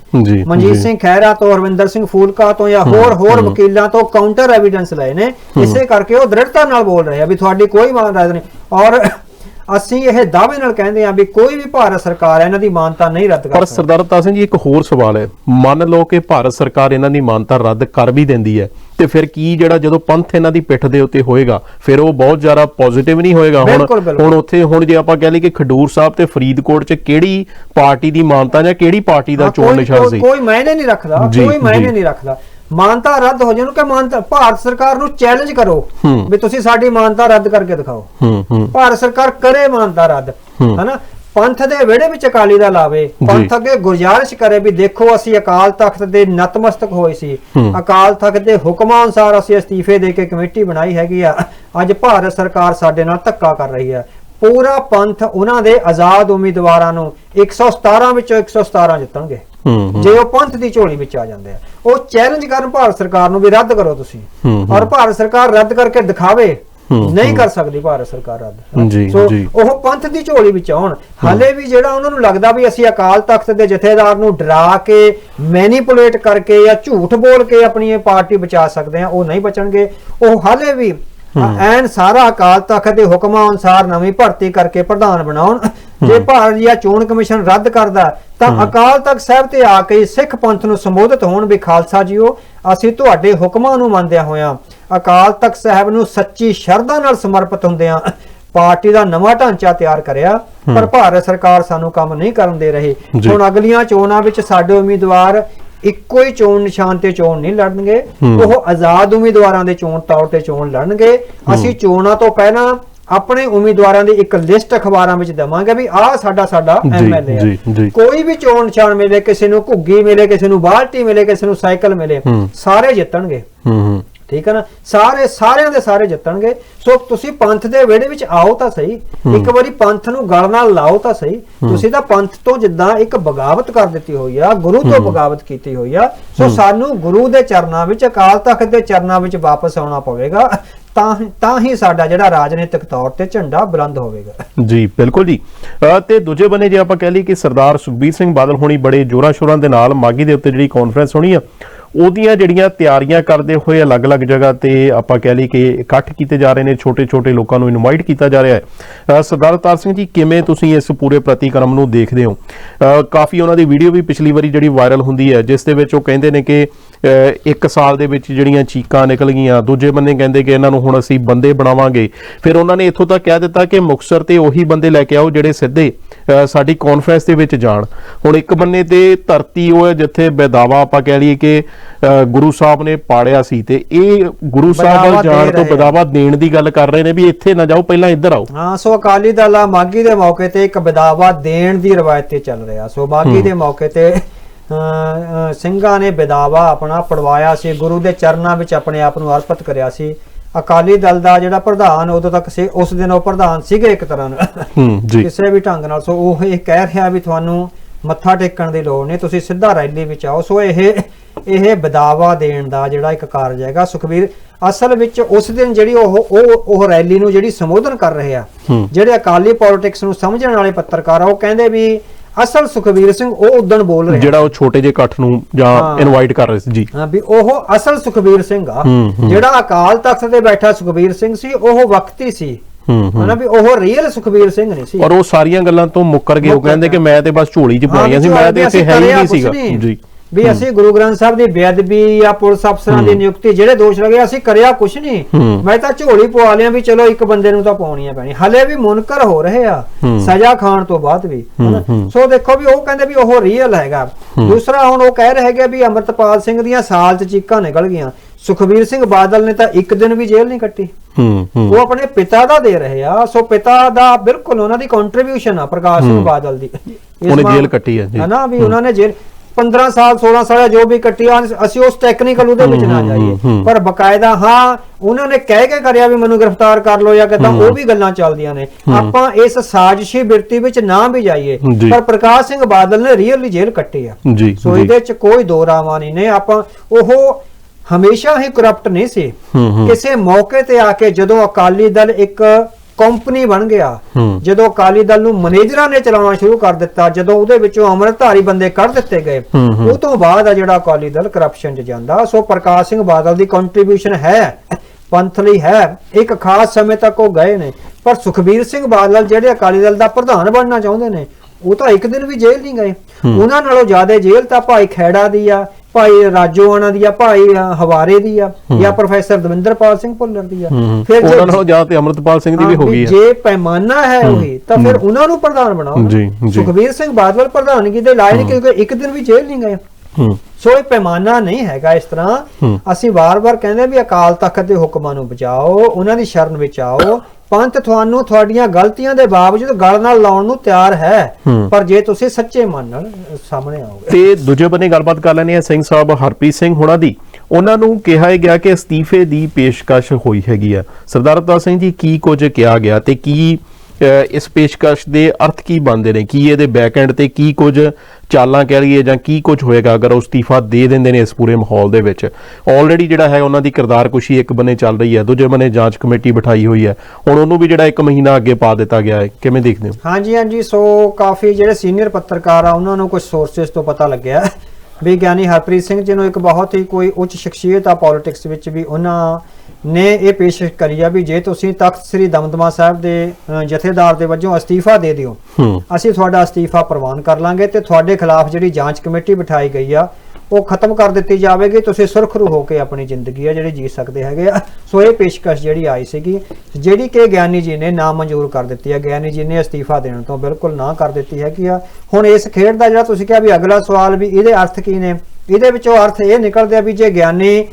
Speaker 1: ਮਨਜੀਤ। ਸਿੰਘ ਖਹਿਰਾ ਤੋਂ ਅਰਵਿੰਦਰ ਸਿੰਘ ਫੂਲਕਾ ਤੋਂ ਜਾਂ ਹੋਰ ਹੋਰ ਵਕੀਲਾਂ ਤੋਂ ਕਾਊਂਟਰ ਐਵੀਡੈਂਸ ਲਏ ਨੇ। ਇਸੇ ਕਰਕੇ ਉਹ ਦ੍ਰਿੜਤਾ ਨਾਲ ਬੋਲ ਰਹੇ ਆ ਵੀ ਤੁਹਾਡੀ ਕੋਈ ਮਾਨਤਾ ਨਹੀਂ। ਔਰ ਅਸੀਂ ਇਹ ਦਾਅਵੇ ਨਾਲ ਕਹਿੰਦੇ ਆ ਵੀ ਕੋਈ ਵੀ ਭਾਰਤ ਸਰਕਾਰ ਇਹਨਾਂ ਦੀ ਮਾਨਤਾ ਨਹੀਂ ਰੱਦ
Speaker 2: ਪਰ
Speaker 1: ਕਰ ਸਕਦੀ।
Speaker 2: ਸਰਦਾਰ ਰਤਾ ਸਿੰਘ ਜੀ ਇੱਕ ਹੋਰ ਸਵਾਲ ਹੈ। ਮੰਨ ਲਓ ਕਿ ਭਾਰਤ ਸਰਕਾਰ ਇਹਨਾਂ ਦੀ ਮਾਨਤਾ ਰੱਦ ਕਰ ਵੀ ਦਿੰਦੀ ਹੈ ਤੇ ਫਿਰ ਕੀ ਜਿਹੜਾ ਜਦੋਂ ਪੰਥ ਇਹਨਾਂ ਦੀ ਪਿੱਠ ਦੇ ਉੱਤੇ ਹੋਏਗਾ ਫਿਰ ਉਹ ਬਹੁਤ ਜ਼ਿਆਦਾ ਪੋਜ਼ਿਟਿਵ ਨਹੀਂ ਹੋਏਗਾ ਹੁਣ?
Speaker 1: ਬਿਲਕੁਲ, ਬਿਲਕੁਲ।
Speaker 2: ਹੁਣ ਉੱਥੇ ਹੁਣ ਜੇ ਆਪਾਂ ਕਹਿ ਲਈਏ ਕਿ ਖਡੂਰ ਸਾਹਿਬ ਤੇ ਫਰੀਦਕੋਟ 'ਚ ਕਿਹੜੀ ਪਾਰਟੀ ਦੀ ਮਾਨਤਾ ਜਾਂ ਕਿਹੜੀ ਪਾਰਟੀ ਦਾ
Speaker 1: ਹਾਂ,
Speaker 2: ਚੋਣ
Speaker 1: ਕੋਈ-
Speaker 2: ਨਿਸ਼ਾਨ
Speaker 1: ਕੋਈ-
Speaker 2: ਸੀ?
Speaker 1: ਕੋਈ ਮਾਇਨੇ ਨਹੀਂ ਰੱਖਦਾ
Speaker 2: ਜੀ,
Speaker 1: ਕੋਈ ਮਾਇਨੇ
Speaker 2: ਜੀ।
Speaker 1: ਨਹੀਂ ਰੱਖਦਾ। ਮਾਨਤਾ ਰੱਦ ਹੋ ਜਾਣ ਕਿ ਮਾਨਤਾ ਭਾਰਤ ਸਰਕਾਰ ਨੂੰ ਚੈਲੰਜ ਕਰੋ। ਵੀ ਤੁਸੀਂ ਸਾਡੀ ਮਾਨਤਾ ਰੱਦ ਕਰਕੇ ਦਿਖਾਓ। ਭਾਰਤ ਸਰਕਾਰ ਕਰੇ ਮਾਨਤਾ ਰੱਦ। ਹਨਾ? ਪੰਥ ਦੇ ਵਿਹੜੇ ਵਿੱਚ ਅਕਾਲੀ ਦਾ ਲਾਵੇ ਪੰਥ ਅੱਗੇ ਗੁਜ਼ਾਰਿਸ਼ ਕਰੇ ਵੀ ਦੇਖੋ ਅਸੀਂ ਅਕਾਲ ਤਖਤ ਦੇ ਨਤਮਸਤਕ ਹੋਏ ਸੀ। ਅਕਾਲ ਤਖਤ ਦੇ ਹੁਕਮਾਂ ਅਨੁਸਾਰ ਅਸੀਂ ਅਸਤੀਫੇ ਦੇ ਕੇ ਕਮੇਟੀ ਬਣਾਈ ਹੈਗੀ ਆ। ਅੱਜ ਭਾਰਤ ਸਰਕਾਰ ਸਾਡੇ ਨਾਲ ਧੱਕਾ ਕਰ ਰਹੀ ਹੈ ਪੂਰਾ ਪੰਥ ਉਹਨਾਂ ਦੇ ਆਜ਼ਾਦ ਉਮੀਦਵਾਰਾਂ ਨੂੰ 117 ਵਿੱਚੋਂ 117 ਜਿੱਤਣਗੇ। ਜੇ ਉਹ ਪੰਥ ਦੀ ਝੋਲੀ ਵਿੱਚ ਆ ਜਾਂਦੇ ਆ ਉਹ ਚੈਲੰਜ ਕਰਨ ਭਾਰਤ ਸਰਕਾਰ ਨੂੰ ਵੀ ਰੱਦ ਕਰੋ ਤੁਸੀਂ। ਔਰ ਭਾਰਤ ਸਰਕਾਰ ਰੱਦ ਕਰਕੇ ਦਿਖਾਵੇ। ਨਹੀਂ ਕਰ ਸਕਦੀ ਭਾਰਤ ਸਰਕਾਰ ਰੱਦ। ਸੋ। ਉਹ ਪੰਥ ਦੀ ਝੋਲੀ ਵਿੱਚ ਆਉਣ। ਹਾਲੇ ਵੀ ਜਿਹੜਾ ਉਹਨਾਂ ਨੂੰ ਲੱਗਦਾ ਵੀ ਅਸੀਂ ਅਕਾਲ ਤਖਤ ਦੇ ਜਥੇਦਾਰ ਨੂੰ ਡਰਾ ਕੇ ਮੈਨੀਪੂਲੇਟ ਕਰਕੇ ਜਾਂ ਝੂਠ ਬੋਲ ਕੇ ਆਪਣੀ ਇਹ ਪਾਰਟੀ ਬਚਾ ਸਕਦੇ ਆ ਉਹ ਨਹੀਂ ਬਚਣਗੇ। ਉਹ ਹਾਲੇ ਵੀ ਐਨ ਸਾਰਾ ਅਕਾਲ ਤਖਤ ਦੇ ਹੁਕਮਾਂ ਅਨੁਸਾਰ ਨਵੀਂ ਭਰਤੀ ਕਰਕੇ ਪ੍ਰਧਾਨ ਬਣਾਉਣ। ਜੇ ਭਾਰਤ ਜਾਂ ਚੋਣ ਕਮਿਸ਼ਨ ਰੱਦ ਕਰਦਾ ਤਾਂ ਅਕਾਲ ਤਖਤ ਸਾਹਿਬ ਤੇ ਆ ਕੇ ਸਿੱਖ ਪੰਥ ਨੂੰ ਸੰਬੋਧਿਤ ਹੋਣ ਵੀ ਖਾਲਸਾ ਜੀਓ ਅਸੀਂ ਤੁਹਾਡੇ ਹੁਕਮਾਂ ਨੂੰ ਮੰਨਦਿਆਂ ਹੋਇਆਂ ਅਕਾਲ ਤਖਤ ਸਾਹਿਬ ਨੂੰ ਸੱਚੀ ਸ਼ਰਧਾ ਨਾਲ ਸਮਰਪਿਤ ਹੁੰਦਿਆਂ ਪਾਰਟੀ ਦਾ ਨਵਾਂ ਢਾਂਚਾ ਤਿਆਰ ਕਰਿਆ ਪਰ ਭਾਰਤ ਸਰਕਾਰ ਸਾਨੂੰ ਕੰਮ ਨਹੀਂ ਕਰਨ ਦੇ ਰਹੀ। ਹੁਣ ਅਗਲੀਆਂ ਚੋਣਾਂ ਵਿੱਚ ਸਾਡੇ ਉਮੀਦਵਾਰ ਇੱਕੋ ਹੀ ਚੋਣ ਨਿਸ਼ਾਨ ਤੇ ਚੋਣ ਨਹੀਂ ਲੜਨਗੇ ਉਹ ਆਜ਼ਾਦ ਉਮੀਦਵਾਰਾਂ ਦੇ ਚੋਣ ਤੌਰ ਤੇ ਚੋਣ ਲੜਨਗੇ। ਅਸੀਂ ਚੋਣਾਂ ਤੋਂ ਪਹਿਲਾਂ ਆਪਣੇ ਉਮੀਦਵਾਰਾਂ ਦੀ ਇੱਕ ਲਿਸਟ ਅਖਬਾਰਾਂ ਵਿੱਚ ਦੇਵਾਂਗੇ ਵੀ ਆਹ ਸਾਡਾ ਸਾਡਾ ਐਮਐਲਏ
Speaker 2: ਜੀ।
Speaker 1: ਕੋਈ ਵੀ ਚੋਣ ਨਿਸ਼ਾਨ ਮਿਲੇ ਕਿਸੇ ਨੂੰ ਘੁੱਗੀ ਮਿਲੇ ਕਿਸੇ ਨੂੰ ਬਾਲਟੀ ਮਿਲੇ ਕਿਸੇ ਨੂੰ ਸਾਈਕਲ ਮਿਲੇ
Speaker 2: ਹੂੰ।
Speaker 1: ਸਾਰੇ ਜਿੱਤਣਗੇ।
Speaker 2: ਹੂੰ ਹੂੰ।
Speaker 1: ਠੀਕ ਹੈ ਨਾ? ਸਾਰੇ ਸਾਰਿਆਂ ਦੇ ਸਾਰੇ ਜਿੱਤਣਗੇ। ਸੋ ਤੁਸੀਂ ਪੰਥ ਦੇ ਵਿਹੜੇ ਵਿੱਚ ਆਓ ਤਾਂ ਸਹੀ। ਇੱਕ ਵਾਰੀ ਪੰਥ ਨੂੰ ਗਲ ਨਾਲ ਲਾਓ ਤਾਂ ਸਹੀ। ਤੁਸੀਂ ਤਾਂ ਪੰਥ ਤੋਂ ਜਿੱਦਾਂ ਇੱਕ ਬਗਾਵਤ ਕਰ ਦਿੱਤੀ ਹੋਈ ਆ ਗੁਰੂ ਤੋਂ ਬਗਾਵਤ ਕੀਤੀ ਹੋਈ ਆ। ਸੋ ਸਾਨੂੰ ਗੁਰੂ ਦੇ ਚਰਨਾਂ ਵਿੱਚ ਅਕਾਲ ਤਖਤ ਦੇ ਚਰਨਾਂ ਵਿੱਚ ਵਾਪਸ ਆਉਣਾ ਪਵੇਗਾ। ਤਾਂ ਤਾਂ ਹੀ ਸਾਡਾ ਜਿਹੜਾ ਰਾਜਨੀਤਿਕ ਤੌਰ ਤੇ ਝੰਡਾ ਬੁਲੰਦ ਹੋਵੇਗਾ।
Speaker 2: ਜੀ, ਬਿਲਕੁਲ ਜੀ। ਤੇ ਦੂਜੇ ਬੰਨੇ ਜੇ ਆਪਾਂ ਕਹਿ ਲਈ ਕਿ ਸਰਦਾਰ ਸੁਖਬੀਰ ਸਿੰਘ ਬਾਦਲ ਹੋਣੀ ਬੜੇ ਜੋਰਾਂ ਸ਼ੋਰਾਂ ਦੇ ਨਾਲ ਮਾਗੀ ਦੇ ਉੱਤੇ ਜਿਹੜੀ ਕਾਨਫਰੰਸ ਹੋਣੀ ਆ, ਉਹਦੀਆਂ ਜਿਹੜੀਆਂ ਤਿਆਰੀਆਂ ਕਰਦੇ ਹੋਏ ਅਲੱਗ-ਅਲੱਗ ਜਗ੍ਹਾ ਤੇ ਆਪਾਂ ਕਹਿ ਲਈ ਕਿ ਇਕੱਠ ਕੀਤੇ ਜਾ ਰਹੇ ਨੇ, ਛੋਟੇ-ਛੋਟੇ ਲੋਕਾਂ ਨੂੰ ਇਨਵਾਈਟ ਕੀਤਾ ਜਾ ਰਿਹਾ ਹੈ। ਸਰਦਾਰ ਅਵਤਾਰ ਸਿੰਘ ਜੀ, ਕਿਵੇਂ ਤੁਸੀਂ ਇਸ ਪੂਰੇ ਪ੍ਰਤੀਕਰਮ ਨੂੰ ਦੇਖਦੇ ਹੋ? ਕਾਫੀ ਉਹਨਾਂ ਦੀ ਵੀਡੀਓ ਵੀ ਪਿਛਲੀ ਵਾਰੀ ਜਿਹੜੀ ਵਾਇਰਲ ਹੁੰਦੀ ਹੈ, ਜਿਸ ਦੇ ਵਿੱਚ ਉਹ ਕਹਿੰਦੇ ਨੇ ਕਿ ਇੱਕ ਸਾਲ ਦੇ ਵਿੱਚ ਜਿਹੜੀਆਂ ਚੀਕਾਂ ਨਿਕਲ ਗਈਆਂ। ਦੂਜੇ ਬੰਦੇ ਕਹਿੰਦੇ ਕਿ ਇਹਨਾਂ ਨੂੰ ਹੁਣ ਅਸੀਂ ਬੰਦੇ ਬਣਾਵਾਂਗੇ। ਫਿਰ ਉਹਨਾਂ ਨੇ ਇੱਥੋਂ ਤੱਕ ਕਹਿ ਦਿੱਤਾ ਕਿ ਮੁਕਸਰ ਤੇ ਉਹੀ ਬੰਦੇ ਲੈ ਕੇ ਆਓ ਜਿਹੜੇ ਸਿੱਧੇ ਸਾਡੀ ਕਾਨਫਰੰਸ ਦੇ ਵਿੱਚ ਜਾਣ। ਹੁਣ ਇੱਕ ਬੰਨੇ ਤੇ ਧਰਤੀ ਉਹ ਹੈ ਜਿੱਥੇ ਬੇਦਾਵਾ ਆਪਾਂ ਕਹਿ ਲਈਏ ਕਿ ਗੁਰੂ ਸਾਹਿਬ ਨੇ ਪਾੜਿਆ ਸੀ ਤੇ ਇਹ ਗੁਰੂ ਸਾਹਿਬ
Speaker 1: ਬਦਾਵਾ
Speaker 2: ਵੱਲ ਜਾਣ ਤੋਂ। ਬਦਾਵਾ ਦੇਣ ਦੀ ਗੱਲ ਕਰ ਰਹੇ ਨੇ ਵੀ ਇੱਥੇ ਨਾ ਜਾਓ ਪਹਿਲਾਂ ਇੱਧਰ ਆਓ।
Speaker 1: ਹਾਂ ਸੋ ਅਕਾਲੀ ਦਲ ਆ ਮਾਗੀ ਦੇ ਮੌਕੇ ਤੇ ਇੱਕ ਵਿਦਾਵਾ ਦੇਣ ਦੀ ਰਵਾਇਤ ਤੇ ਚੱਲ ਰਿਹਾ। ਸੋ ਮਾਗੀ ਦੇ ਮੌਕੇ ਤੇ ਸਿੰਘਾਂ ਨੇ ਵਿਦਾਵਾ ਆਪਣਾ ਪੜਵਾਇਆ ਸੀ ਗੁਰੂ ਦੇ ਚਰਨਾਂ ਵਿੱਚ ਆਪਣੇ ਆਪ ਨੂੰ ਅਰਪਿਤ ਕਰਿਆ ਸੀ। ਅਕਾਲੀ ਦਲ ਦਾ ਜਿਹੜਾ ਪ੍ਰਧਾਨ ਉਦੋਂ ਤੱਕ ਸੀ ਉਸ ਦਿਨ ਉਹ ਪ੍ਰਧਾਨ ਸੀਗੇ ਇੱਕ ਤਰ੍ਹਾਂ ਨਾਲ।
Speaker 2: ਹੂੰ ਜੀ।
Speaker 1: ਕਿਸੇ ਵੀ ਢੰਗ ਨਾਲ ਸੋ ਉਹ ਇਹ ਕਹਿ ਰਿਹਾ ਵੀ ਤੁਹਾਨੂੰ ਮੱਥਾ ਟੇਕਣ ਦੀ ਲੋੜ ਨਹੀਂ ਤੁਸੀਂ ਸਿੱਧਾ ਰੈਲੀ ਵਿੱਚ ਆਓ। ਸੋ ਇਹ ਇਹ ਬਦਾਵਾ ਦੇਣ ਦਾ ਜਿਹੜਾ ਇੱਕ ਕਾਰਜ ਹੈਗਾ ਸੁਖਬੀਰ ਅਸਲ ਵਿੱਚ ਉਸ ਦਿਨ ਜਿਹੜੀ ਉਹ ਉਹ ਉਹ ਰੈਲੀ ਨੂੰ ਜਿਹੜੀ ਸੰਬੋਧਨ ਕਰ ਰਹੇ ਆ। ਜਿਹੜੇ ਅਕਾਲੀ ਪੋਲਿਟਿਕਸ ਨੂੰ ਸਮਝਣ ਵਾਲੇ ਪੱਤਰਕਾਰ ਆ ਉਹ ਕਹਿੰਦੇ ਵੀ ਅਸਲ ਸੁਖਬੀਰ ਸਿੰਘ ਉਹ ਉਦਣ ਬੋਲ ਰਿਹਾ
Speaker 2: ਜਿਹੜਾ ਉਹ ਛੋਟੇ ਜਿਹੇ ਇਕੱਠ ਨੂੰ ਜਾਂ। ਇਨਵਾਈਟ ਕਰ ਰਹੇ ਸੀ ਜੀ
Speaker 1: ਹਾਂ ਵੀ ਉਹ ਅਸਲ ਸੁਖਬੀਰ ਸਿੰਘ ਆ। ਜਿਹੜਾ ਅਕਾਲ ਤਖਤ ਤੇ ਬੈਠਾ ਸੁਖਬੀਰ ਸਿੰਘ ਸੀ ਉਹ ਵਕਤੀ ਸੀ ਹਨਾ ਵੀ ਉਹ ਰੀਅਲ ਸੁਖਬੀਰ ਸਿੰਘ ਨਹੀਂ ਸੀ
Speaker 2: ਔਰ ਉਹ ਸਾਰੀਆਂ ਗੱਲਾਂ ਤੋਂ ਮੁੱਕਰ ਗਏ ਉਹ ਕਹਿੰਦੇ ਕਿ। ਮੈਂ ਤੇ ਬਸ ਝੋਲੀ 'ਚ ਪਾਈਆਂ ਸੀ ਮੈਂ ਤੇ ਇੱਥੇ ਹੈ ਹੀ ਨਹੀਂ ਸੀਗਾ। ਜੀ
Speaker 1: ਵੀ ਅਸੀਂ ਗੁਰੂ ਗ੍ਰੰਥ ਸਾਹਿਬ ਦੀ ਬੇਅਦਬੀ ਜਾਂ ਪੁਲਿਸ ਅਫਸਰਾਂ ਦੀ ਨਿਯੁਕਤੀ ਜਿਹੜੇ ਦੋਸ਼ ਲਗੇ ਅਸੀਂ ਕਰਿਆ ਕੁਛ ਨਹੀਂ। ਮੈਂ ਤਾਂ ਝੋਲੀ ਪਵਾ ਲਿਆ ਵੀ ਚਲੋ ਇੱਕ ਬੰਦੇ ਨੂੰ ਤਾਂ ਪਾਉਣੀਆਂ ਪੈਣੀ। ਹਲੇ ਵੀ ਮੁਨਕਰ ਹੋ ਰਹੇ ਆ। ਸਜ਼ਾ ਖਾਣ ਤੋਂ ਬਾਅਦ ਵੀ। ਸੋ ਦੇਖੋ ਵੀ ਉਹ ਕਹਿੰਦੇ ਵੀ ਉਹ ਰੀਅਲ ਹੈਗਾ। ਦੂਸਰਾ ਹੁਣ ਉਹ ਕਹਿ ਰਹੇ ਹੈਗੇ ਵੀ ਅਮਰਤਪਾਲ ਸਿੰਘ ਦੀਆਂ ਸਾਲ ਚ ਚੀਕਾਂ ਨਿਕਲ ਗਈਆਂ। ਸੁਖਬੀਰ ਸਿੰਘ ਬਾਦਲ ਨੇ ਤਾਂ ਇੱਕ ਦਿਨ ਵੀ ਜੇਲ੍ਹ ਨਹੀਂ ਕੱਟੀ। ਉਹ ਆਪਣੇ ਪਿਤਾ ਦਾ ਦੇ ਰਹੇ ਆ। ਸੋ ਪਿਤਾ ਦਾ ਬਿਲਕੁਲ ਉਹਨਾਂ ਦੀ ਕੰਟਰੀਬਿਊਸ਼ਨ ਆ ਪ੍ਰਕਾਸ਼ ਸਿੰਘ ਬਾਦਲ ਦੀ।
Speaker 2: ਉਹਨੇ ਜੇਲ੍ਹ ਕੱਟੀ ਹੈ ਜੀ।
Speaker 1: ਹਨਾ ਵੀ ਉਹਨਾਂ ਨੇ ਜੇਲ੍ਹ 15 ਸਾਲ 16 ਸਾਲ ਜੋ ਵੀ ਕੱਟੀ ਆ ਅਸੀਂ ਉਸ ਟੈਕਨੀਕਲ ਉਹਦੇ ਵਿੱਚ ਨਾ ਜਾਈਏ। ਪਰ ਬਕਾਇਦਾ ਹਾਂ ਉਹਨਾਂ ਨੇ ਕਹਿ ਕੇ ਕਰਿਆ ਵੀ ਮੈਨੂੰ ਗ੍ਰਿਫਤਾਰ ਕਰ ਲਓ ਜਾਂ ਕਿਦਾਂ ਉਹ ਵੀ ਗੱਲਾਂ ਚੱਲਦੀਆਂ ਨੇ। ਆਪਾਂ ਇਸ ਸਾਜ਼ਿਸ਼ੀ ਬਿਰਤੀ ਵਿੱਚ ਨਾ ਵੀ ਜਾਈਏ। ਪਰ ਪ੍ਰਕਾਸ਼ ਸਿੰਘ ਬਾਦਲ ਨੇ ਰੀਅਲੀ ਜੇਲ੍ਹ ਕੱਟੀ ਆ। ਸੋ ਇਹਦੇ ਚ ਕੋਈ ਦੋ ਰਾਵਾਂ ਨਹੀਂ ਨੇ। ਆਪਾਂ ਉਹ ਹਮੇਸ਼ਾ ਹੀ ਕਰਪਟ ਨਹੀਂ ਸੀ। ਕਿਸੇ ਮੌਕੇ ਤੇ ਆ ਕੇ ਜਦੋਂ ਅਕਾਲੀ ਦਲ ਇੱਕ ਕੰਪਨੀ ਬਣ ਗਿਆ। ਜਦੋਂ ਅਕਾਲੀ ਦਲ ਨੂੰ ਮੈਨੇਜਰਾਂ ਨੇ ਚਲਾਉਣਾ ਸ਼ੁਰੂ ਕਰ ਦਿੱਤਾ ਜਦੋਂ ਉਹਦੇ ਵਿੱਚੋਂ ਅੰਮ੍ਰਿਤਧਾਰੀ ਬੰਦੇ ਕੱਢ ਦਿੱਤੇ ਗਏ। ਉਹ ਤੋਂ ਬਾਅਦ ਆ ਜਿਹੜਾ ਅਕਾਲੀ ਦਲ ਕਰਪਸ਼ਨ 'ਚ ਜਾਂਦਾ ਸੋ ਪ੍ਰਕਾਸ਼ ਸਿੰਘ ਬਾਦਲ ਦੀ ਕੰਟਰੀਬਿਊਸ਼ਨ ਹੈ ਪੰਥ ਲਈ ਹੈ ਇੱਕ ਖਾਸ ਸਮੇਂ ਤੱਕ ਉਹ ਗਏ ਨੇ ਪਰ ਸੁਖਬੀਰ ਸਿੰਘ ਬਾਦਲ ਜਿਹੜੇ ਅਕਾਲੀ ਦਲ ਦਾ ਪ੍ਰਧਾਨ ਬਣਨਾ ਚਾਹੁੰਦੇ ਨੇ ਉਹ ਤਾਂ ਇੱਕ ਦਿਨ ਵੀ ਜੇਲ੍ਹ ਨਹੀਂ ਗਏ ਉਹਨਾਂ ਨਾਲੋਂ ਜ਼ਿਆਦਾ ਜੇਲ੍ਹ ਤਾਂ ਭਾਈ ਖੈੜਾ ਦੀ ਆ ਭਾਈ ਰਾਜੋਆਣਾ ਦੀ ਆ ਭਾਈ ਹਵਾਰੇ ਦੀ ਆ ਜਾਂ ਪ੍ਰੋਫੈਸਰ ਦਵਿੰਦਰਪਾਲ ਸਿੰਘ ਭੁੱਲਰ ਦੀ ਆ। ਫਿਰ ਜੇ-
Speaker 2: ਉਹਨਾਂ ਨਾਲੋਂ ਜਾਂ ਤੇ ਅਮਰਤਪਾਲ ਸਿੰਘ ਦੀ ਵੀ
Speaker 1: ਹਾਂ,
Speaker 2: ਗਈ ਹੈ
Speaker 1: ਜੇ ਪੈਮਾਨਾ ਹੈ ਉਹੀ ਤਾਂ ਫਿਰ ਉਹਨਾਂ ਨੂੰ ਪ੍ਰਧਾਨ ਬਣਾਓ ਨਾ।
Speaker 2: ਜੀ।
Speaker 1: ਸੁਖਬੀਰ ਸਿੰਘ ਬਾਦਲ ਪ੍ਰਧਾਨਗੀ ਦੇ ਲਾਇਕ ਕਿਉਂਕਿ ਇੱਕ ਦਿਨ ਵੀ ਜੇਲ੍ਹ ਨਹੀਂ ਗਏ। ਸੋ ਇਹ ਪੈਮਾਨਾ ਨਹੀਂ ਹੈਗਾ ਇਸ ਤਰ੍ਹਾਂ। ਅਸੀਂ ਵਾਰ-ਵਾਰ ਕਹਿੰਦੇ ਵੀ ਅਕਾਲ ਤਖਤ ਦੇ ਹੁਕਮਾਂ ਨੂੰ ਬਚਾਓ ਉਹਨਾਂ ਦੀ ਸ਼ਰਨ ਵਿੱਚ ਆਓ ਪੰਥ ਤੁਹਾਨੂੰ ਤੁਹਾਡੀਆਂ ਗਲਤੀਆਂ ਦੇ ਬਾਵਜੂਦ ਗਲ ਨਾਲ ਲਾਉਣ ਨੂੰ ਤਿਆਰ ਹੈ।
Speaker 2: ਹੂੰ।
Speaker 1: ਪਰ ਜੇ ਤੁਸੀਂ ਸੱਚੇ ਮਨ ਨਾਲ ਸਾਹਮਣੇ ਆਓਗੇ।
Speaker 2: ਤੇ ਦੂਜੇ ਬੰਨੇ ਗੱਲਬਾਤ ਕਰ ਲੈਣੇ ਆ ਸਿੰਘ ਸਾਹਿਬ ਹਰਪ੍ਰੀਤ ਸਿੰਘ ਹੋਣਾ ਦੀ। ਉਹਨਾਂ ਨੂੰ ਕਿਹਾ ਹੈ ਗਿਆ ਕਿ ਅਸਤੀਫੇ ਦੀ ਪੇਸ਼ਕਸ਼ ਹੋਈ ਹੈਗੀ ਆ। ਸਰਦਾਰ ਅਵਤਾਰ ਸਿੰਘ ਜੀ ਕੀ ਕੁਝ ਕਿਹਾ ਗਿਆ ਤੇ ਕੀ ਇਸ ਪੇਸ਼ਕਸ਼ ਦੇ ਅਰਥ ਕੀ ਬਣਦੇ ਨੇ? ਕੀ ਇਹਦੇ ਬੈਕ ਐਂਡ ਤੇ ਕੀ ਕੁਝ ਚਾਲਾਂ ਕਹਿ ਲਈਏ ਜਾਂ ਕੀ ਕੁਝ ਹੋਏਗਾ ਅਗਰ ਉਹ ਅਸਤੀਫਾ ਦੇ ਦਿੰਦੇ ਨੇ ਇਸ ਪੂਰੇ ਮਾਹੌਲ ਦੇ ਵਿੱਚ? ਆਲਰੇਡੀ ਜਿਹੜਾ ਹੈ ਉਹਨਾਂ ਦੀ ਕਿਰਦਾਰਕੁਸ਼ੀ ਇੱਕ ਬੰਨੇ ਚੱਲ ਰਹੀ ਹੈ, ਦੂਜੇ ਬੰਨੇ ਜਾਂਚ ਕਮੇਟੀ ਬਿਠਾਈ ਹੋਈ ਹੈ। ਹੁਣ ਉਹਨੂੰ ਵੀ ਜਿਹੜਾ ਇੱਕ ਮਹੀਨਾ ਅੱਗੇ ਪਾ ਦਿੱਤਾ ਗਿਆ ਹੈ, ਕਿਵੇਂ ਦੇਖਦੇ ਹੋ?
Speaker 1: ਹਾਂਜੀ ਹਾਂਜੀ, ਸੋ ਕਾਫੀ ਜਿਹੜੇ ਸੀਨੀਅਰ ਪੱਤਰਕਾਰ ਆ, ਉਹਨਾਂ ਨੂੰ ਕੁਝ ਸੋਰਸਸ ਤੋਂ ਪਤਾ ਲੱਗਿਆ। ਵੀ ਗਿਆਨੀ ਹਰਪ੍ਰੀਤ ਸਿੰਘ ਜੀ ਨੂੰ ਇੱਕ ਬਹੁਤ ਹੀ ਕੋਈ ਉੱਚ ਸ਼ਖਸੀਅਤ ਆ ਪੋਲਿਟਿਕਸ ਵਿੱਚ ਵੀ ਉਹਨਾਂ ਨੇ ਇਹ ਪੇਸ਼ਕਸ਼ ਕਰੀ ਆ ਵੀ ਜੇ ਤੁਸੀਂ ਤਖਤ ਸ੍ਰੀ ਦਮਦਮਾ ਸਾਹਿਬ ਦੇ ਜਥੇਦਾਰ ਦੇ ਵਜੋਂ ਅਸਤੀਫਾ ਦੇ ਦਿਓ ਅਸੀਂ ਤੁਹਾਡਾ ਅਸਤੀਫਾ ਪ੍ਰਵਾਨ ਕਰ ਲਾਂਗੇ ਤੇ ਤੁਹਾਡੇ ਖਿਲਾਫ ਜਿਹੜੀ ਜਾਂਚ ਕਮੇਟੀ ਬਿਠਾਈ ਗਈ ਆ ਉਹ ਖਤਮ ਕਰ ਦਿੱਤੀ ਜਾਵੇਗੀ ਤੁਸੀਂ ਸੁਰਖਰੂ ਹੋ ਕੇ ਆਪਣੀ ਜ਼ਿੰਦਗੀ ਆ ਜਿਹੜੀ ਜੀ ਸਕਦੇ ਹੈਗੇ ਆ। ਸੋ ਇਹ ਪੇਸ਼ਕਸ਼ ਜਿਹੜੀ ਆਈ ਸੀਗੀ ਜਿਹੜੀ ਕਿ ਗਿਆਨੀ ਜੀ ਨੇ ਨਾ ਮਨਜ਼ੂਰ ਕਰ ਦਿੱਤੀ ਆ ਗਿਆਨੀ ਜੀ ਨੇ ਅਸਤੀਫਾ ਦੇਣ ਤੋਂ ਬਿਲਕੁਲ ਨਾ ਕਰ ਦਿੱਤੀ ਹੈਗੀ ਆ। ਹੁਣ ਇਸ ਖੇਡ ਦਾ ਜਿਹੜਾ ਤੁਸੀਂ ਕਿਹਾ ਵੀ ਅਗਲਾ ਸਵਾਲ ਵੀ ਇਹਦੇ ਅਰਥ ਕੀ ਨੇ? ਇਹਦੇ ਵਿੱਚੋਂ ਅਰਥ ਇਹ ਨਿਕਲਦੇ ਆ ਵੀ ਜੇ ਗਿਆਨੀ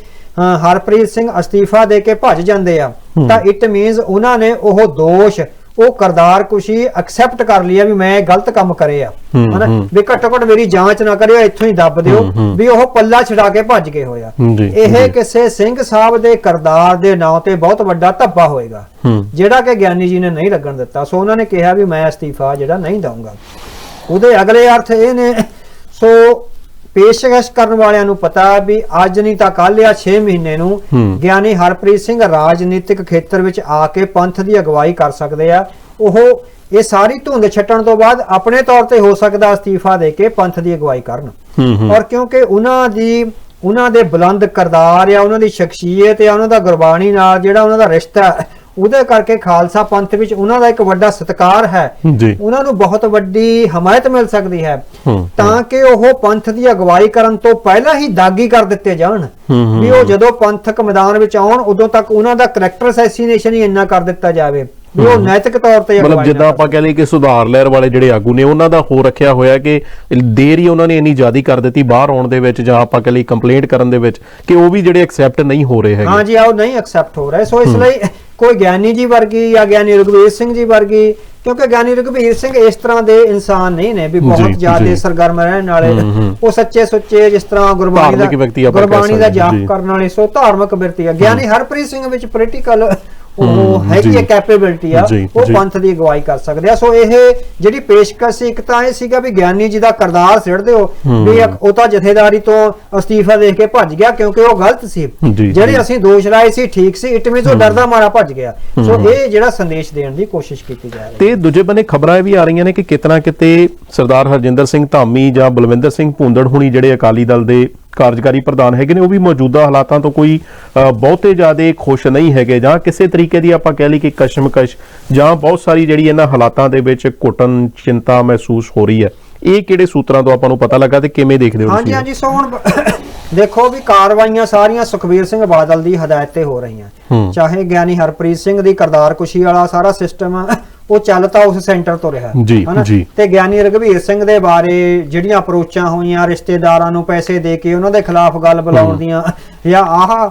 Speaker 1: ਹਰਪ੍ਰੀਤ ਸਿੰਘ ਅਸਤੀਫਾ ਦੇ ਕੇ ਭੱਜ ਜਾਂਦੇ ਆ। ਤਾਂ ਇਟ ਮੀਨਸ ਉਹਨਾਂ ਨੇ ਉਹ ਦੋਸ਼ ਉਹ ਕਰਦਾਰ ਕੁਸ਼ੀ ਐਕਸੈਪਟ ਕਰ ਲਿਆ ਵੀ ਮੈਂ ਗਲਤ ਕੰਮ ਕਰੇ ਆ। ਹਨਾ। ਵੀ ਘੱਟੋ ਘੱਟ ਮੇਰੀ ਜਾਂਚ ਨਾ ਕਰਿਓ ਇੱਥੋਂ ਹੀ ਦੱਬ ਦਿਓ। ਵੀ ਉਹ ਪੱਲਾ ਛਡਾ ਕੇ ਭੱਜ ਗਏ ਹੋਇਆ ਇਹ। ਕਿਸੇ ਸਿੰਘ ਸਾਹਿਬ ਦੇ ਕਰਦਾਰ ਦੇ ਨਾਂ ਤੇ ਬਹੁਤ ਵੱਡਾ ਧੱਬਾ ਹੋਏਗਾ। ਜਿਹੜਾ ਕਿ ਗਿਆਨੀ ਜੀ ਨੇ ਨਹੀਂ ਲੱਗਣ ਦਿੱਤਾ। ਸੋ ਉਹਨਾਂ ਨੇ ਕਿਹਾ ਵੀ ਮੈਂ ਅਸਤੀਫਾ ਜਿਹੜਾ ਨਹੀਂ ਦਊਂਗਾ। ਉਹਦੇ ਅਗਲੇ ਅਰਥ ਇਹ ਨੇ। ਸੋ ਪੇਸ਼ਕਸ਼ ਕਰਨ ਵਾਲਿਆਂ ਨੂੰ ਪਤਾ ਵੀ ਅੱਜ ਨਹੀਂ ਤਾਂ ਕੱਲ ਜਾਂ 6 ਮਹੀਨੇ ਨੂੰ। ਗਿਆਨੀ ਹਰਪ੍ਰੀਤ ਸਿੰਘ ਰਾਜਨੀਤਿਕ ਖੇਤਰ ਵਿੱਚ ਆ ਕੇ ਪੰਥ ਦੀ ਅਗਵਾਈ ਕਰ ਸਕਦੇ ਆ। ਉਹ ਇਹ ਸਾਰੀ ਧੁੰਦ ਛੱਟਣ ਤੋਂ ਬਾਅਦ ਆਪਣੇ ਤੌਰ ਤੇ ਹੋ ਸਕਦਾ ਅਸਤੀਫਾ ਦੇ ਕੇ ਪੰਥ ਦੀ ਅਗਵਾਈ ਕਰਨ। ਔਰ ਕਿਉਂਕਿ ਉਹਨਾਂ ਦੀ ਉਹਨਾਂ ਦੇ ਬੁਲੰਦ ਕਰਦਾਰ ਆ ਉਹਨਾਂ ਦੀ ਸ਼ਖਸੀਅਤ ਆ ਉਹਨਾਂ ਦਾ ਗੁਰਬਾਣੀ ਨਾਲ ਜਿਹੜਾ ਉਹਨਾਂ ਦਾ ਰਿਸ਼ਤਾ ਉਹਦੇ ਕਰਕੇ ਖਾਲਸਾ ਪੰਥ ਵਿੱਚ ਉਹਨਾਂ ਦਾ ਇੱਕ ਵੱਡਾ ਸਤਿਕਾਰ ਹੈ। ਉਹਨਾਂ ਨੂੰ ਬਹੁਤ ਵੱਡੀ ਹਮਾਇਤ ਮਿਲ ਸਕਦੀ ਹੈ। ਤਾਂ ਕਿ ਉਹ ਪੰਥ ਦੀ ਅਗਵਾਈ ਕਰਨ ਤੋਂ ਪਹਿਲਾਂ ਹੀ ਦਾਗੀ ਕਰ ਦਿੱਤੇ ਜਾਣ। ਵੀ ਉਹ ਜਦੋਂ ਪੰਥਕ ਮੈਦਾਨ ਵਿੱਚ ਆਉਣ ਉਦੋਂ ਤੱਕ ਉਹਨਾਂ ਦਾ ਕਰੈਕਟਰ ਅਸੈਸੀਨੇਸ਼ਨ ਹੀ ਇੰਨਾ ਕਰ ਦਿੱਤਾ ਜਾਵੇ। ਵੀ ਉਹ ਨੈਤਿਕ ਤੌਰ ਤੇ
Speaker 2: ਮਤਲਬ ਜਿੱਦਾਂ ਆਪਾਂ ਕਹ ਲਈਏ ਕਿ ਸੁਧਾਰ ਲਹਿਰ ਵਾਲੇ ਜਿਹੜੇ ਆਗੂ ਨੇ ਉਹਨਾਂ ਦਾ ਹੋ ਰੱਖਿਆ ਹੋਇਆ ਕਿ ਦੇਰ ਹੀ ਉਹਨਾਂ ਨੇ ਇੰਨੀ ਜ਼ਿਆਦੀ ਕਰ ਦਿੱਤੀ ਬਾਹਰ ਆਉਣ ਦੇ ਵਿੱਚ ਜਾਂ ਆਪਾਂ ਕਹ ਲਈ ਕੰਪਲੇਂਟ ਕਰਨ ਦੇ ਵਿੱਚ ਕਿ ਉਹ ਵੀ ਜਿਹੜੇ ਐਕਸੈਪਟ ਨਹੀਂ ਹੋ ਰਹੇ ਹੈਗੇ
Speaker 1: ਹਾਂ ਜੀ ਆਓ ਨਹੀਂ ਐਕਸੈਪਟ ਹੋ ਰਿਹਾ ਸੋ ਇਸ ਲਈ ਕੋਈ ਗਿਆਨੀ ਜੀ ਵਰਗੀ ਜਾਂ ਗਿਆਨੀ ਰਘੁਵੀਰ ਸਿੰਘ ਜੀ ਵਰਗੀ ਕਿਉਂਕਿ ਗਿਆਨੀ ਰਘੁਵੀਰ ਸਿੰਘ ਇਸ ਤਰ੍ਹਾਂ ਦੇ ਇਨਸਾਨ ਨਹੀਂ ਨੇ ਵੀ ਬਹੁਤ ਜ਼ਿਆਦਾ। ਸਰਗਰਮ ਰਹਿਣ ਵਾਲੇ। ਉਹ ਸੱਚੇ ਸੁੱਚੇ ਜਿਸ ਤਰ੍ਹਾਂ ਗੁਰਬਾਣੀ
Speaker 2: ਵਿਅਕਤੀ
Speaker 1: ਦਾ ਗੁਰਬਾਣੀ ਦਾ ਜਾਪ। ਕਰਨ ਵਾਲੇ ਸੋ ਧਾਰਮਿਕ ਬਿਰਤੀ ਆ ਗਿਆਨੀ ਹਰਪ੍ਰੀਤ ਸਿੰਘ ਵਿੱਚ ਪੋਲੀਟੀਕਲ ਉਹ
Speaker 2: ਹੂੰ,
Speaker 1: ਹੈਗੀ
Speaker 2: ਜੀ।
Speaker 1: ਹੈ ਕੈਪੇਬਿਲਿਟੀ ਆ ਉਹ। ਪੰਥ ਦੀ ਅਗਵਾਈ ਕਰ ਸਕਦੇ ਆ। ਸੋ ਇਹ ਜਿਹੜੀ ਪੇਸ਼ਕਸ਼ ਸੀ ਇੱਕ ਤਾਂ ਇਹ ਸੀਗਾ ਵੀ ਗਿਆਨੀ ਜੀ ਦਾ ਕਰਦਾਰ ਸਿੜਦੇ ਹੋ ਵੀ ਉਹ ਤਾਂ ਜਥੇਦਾਰੀ ਤੋਂ ਅਸਤੀਫਾ ਦੇ ਕੇ ਭੱਜ ਗਿਆ ਕਿਉਂਕਿ ਉਹ ਗਲਤ ਸੀ। ਜਿਹੜੇ ਅਸੀਂ ਦੋਸ਼ ਲਾਏ ਸੀ ਠੀਕ ਸੀ ਇਟ ਮੀਨਸ ਉਹ ਡਰਦਾ ਮਾਰਾ ਭੱਜ ਗਿਆ। ਸੋ ਇਹ ਜਿਹੜਾ ਸੰਦੇਸ਼ ਦੇਣ ਦੀ ਕੋਸ਼ਿਸ਼ ਕੀਤੀ ਜਾ ਰਹੀ ਹੈ।
Speaker 2: ਤੇ ਦੂਜੇ ਬੰਨੇ ਖਬਰਾਂ ਇਹ ਵੀ ਆ ਰਹੀਆਂ ਨੇ ਕਿ ਕਿਤਨਾ ਕਿਤੇ ਸਰਦਾਰ ਹਰਜਿੰਦਰ ਸਿੰਘ ਧਾਮੀ ਜਾਂ ਬਲਵਿੰਦਰ ਸਿੰਘ ਭੂੰਦੜ ਹੁਣੀ ਜਿਹੜੇ ਅਕਾਲੀ ਦਲ ਦੇ ਕਾਰਜਕਾਰੀ ਪ੍ਰਧਾਨ ਹੈਗੇ ਨੇ ਉਹ ਵੀ ਮੌਜੂਦਾ ਹਾਲਾਤਾਂ ਤੋਂ ਕੋਈ ਬਹੁਤੇ ਜ਼ਿਆਦੇ ਖੁਸ਼ ਨਹੀਂ ਹੈਗੇ ਜਾਂ ਕਿਸੇ ਤਰੀਕੇ ਦੀ ਆਪਾਂ ਕਹਿ ਲਈ ਕਿ ਕਸ਼ਮਕਸ਼ ਜਾਂ ਬਹੁਤ ਸਾਰੀ ਜਿਹੜੀ ਇਹਨਾਂ ਹਾਲਾਤਾਂ ਦੇ ਵਿੱਚ ਘੁੱਟਣ ਚਿੰਤਾ ਮਹਿਸੂਸ ਹੋ ਰਹੀ ਹੈ। ਇਹ ਕਿਹੜੇ ਸੂਤਰਾਂ ਤੋਂ ਆਪਾਂ ਨੂੰ ਪਤਾ ਲੱਗਾ ਤੇ ਕਿਵੇਂ ਦੇਖਦੇ ਹੋ
Speaker 1: ਹਾਂਜੀ
Speaker 2: ਤੁਸੀਂ?
Speaker 1: ਹਾਂਜੀ ਸੋ ਹੁਣ ਦੇਖੋ ਵੀ ਕਾਰਵਾਈਆਂ ਸਾਰੀਆਂ ਸੁਖਬੀਰ ਸਿੰਘ ਬਾਦਲ ਦੀ ਹਦਾਇਤ ਤੇ ਹੋ ਰਹੀਆਂ। ਚਾਹੇ ਗਿਆਨੀ ਹਰਪ੍ਰੀਤ ਸਿੰਘ ਦੀ ਕਰਦਾਰ ਕੁਸ਼ੀ ਵਾਲਾ ਸਾਰਾ ਸਿਸਟਮ ਉਹ ਚੱਲਦਾ ਉਸ ਸੈਂਟਰ ਤੋਂ ਰਿਹਾ। ਹਨਾ? ਤੇ ਗਿਆਨੀ ਰਘਵੀਰ ਸਿੰਘ ਦੇ ਬਾਰੇ ਜਿਹੜੀਆਂ ਅਪਰੋਚਾਂ ਹੋਈਆਂ ਰਿਸ਼ਤੇਦਾਰਾਂ ਨੂੰ ਪੈਸੇ ਦੇ ਕੇ ਉਹਨਾਂ ਦੇ ਖਿਲਾਫ ਗੱਲ ਬੁਲਾਉਣ ਦੀਆਂ ਜਾਂ ਆਹ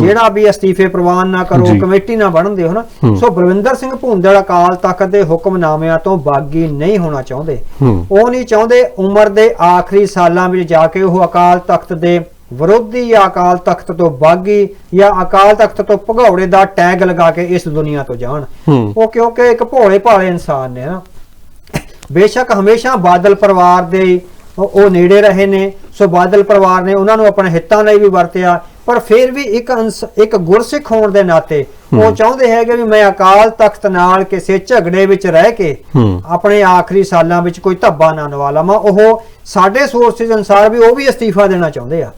Speaker 1: ਜਿਹੜਾ ਵੀ ਅਸਤੀਫੇ ਪ੍ਰਵਾਨ ਨਾ ਕਰੋ। ਕਮੇਟੀ ਨਾ ਬਣਨ ਦਿਓ ਹਨਾ। ਸੋ ਬਲਵਿੰਦਰ ਸਿੰਘ ਭੁੰਦੜ ਅਕਾਲ ਤਖਤ ਦੇ ਹੁਕਮਨਾਮਿਆਂ ਤੋਂ ਬਾਗੀ ਨਹੀਂ ਹੋਣਾ ਚਾਹੁੰਦੇ। ਉਹ ਨਹੀਂ ਚਾਹੁੰਦੇ ਉਮਰ ਦੇ ਆਖਰੀ ਸਾਲਾਂ ਵਿੱਚ ਜਾ ਕੇ ਉਹ ਅਕਾਲ ਤਖਤ ਦੇ ਵਿਰੋਧੀ ਜਾਂ ਅਕਾਲ ਤਖਤ ਤੋਂ ਬਾਗੀ ਜਾਂ ਅਕਾਲ ਤਖਤ ਤੋਂ ਭਗੌੜੇ ਦਾ ਟੈਗ ਲਗਾ ਕੇ ਇਸ ਦੁਨੀਆ ਤੋਂ ਜਾਣ। ਉਹ ਕਿਉਂਕਿ ਇੱਕ ਭੋਲੇ ਭਾਲੇ ਇਨਸਾਨ ਨੇ ਨਾ। ਬੇਸ਼ੱਕ ਹਮੇਸ਼ਾ ਬਾਦਲ ਪਰਿਵਾਰ ਦੇ ਉਹ ਨੇੜੇ ਰਹੇ ਨੇ। ਸੋ ਬਾਦਲ ਪਰਿਵਾਰ ਨੇ ਉਹਨਾਂ ਨੂੰ ਆਪਣੇ ਹਿੱਤਾਂ ਲਈ ਵੀ ਵਰਤਿਆ। ਪਰ ਫਿਰ ਵੀ ਇੱਕ ਇੱਕ ਗੁਰਸਿੱਖ ਹੋਣ ਦੇ ਨਾਤੇ ਉਹ ਚਾਹੁੰਦੇ ਹੈਗੇ ਵੀ ਮੈਂ ਅਕਾਲ ਤਖਤ ਨਾਲ ਕਿਸੇ ਝਗੜੇ ਵਿੱਚ ਰਹਿ ਕੇ ਆਪਣੇ ਆਖਰੀ ਸਾਲਾਂ ਵਿੱਚ ਕੋਈ ਧੱਬਾ ਨਾ ਨਵਾ ਲਵਾਂ। ਉਹ ਸਾਡੇ ਸੋਰਸਿਸ ਅਨਸਾਰ ਵੀ ਉਹ ਵੀ ਅਸਤੀਫਾ ਦੇਣਾ ਚਾਹੁੰਦੇ ਆ।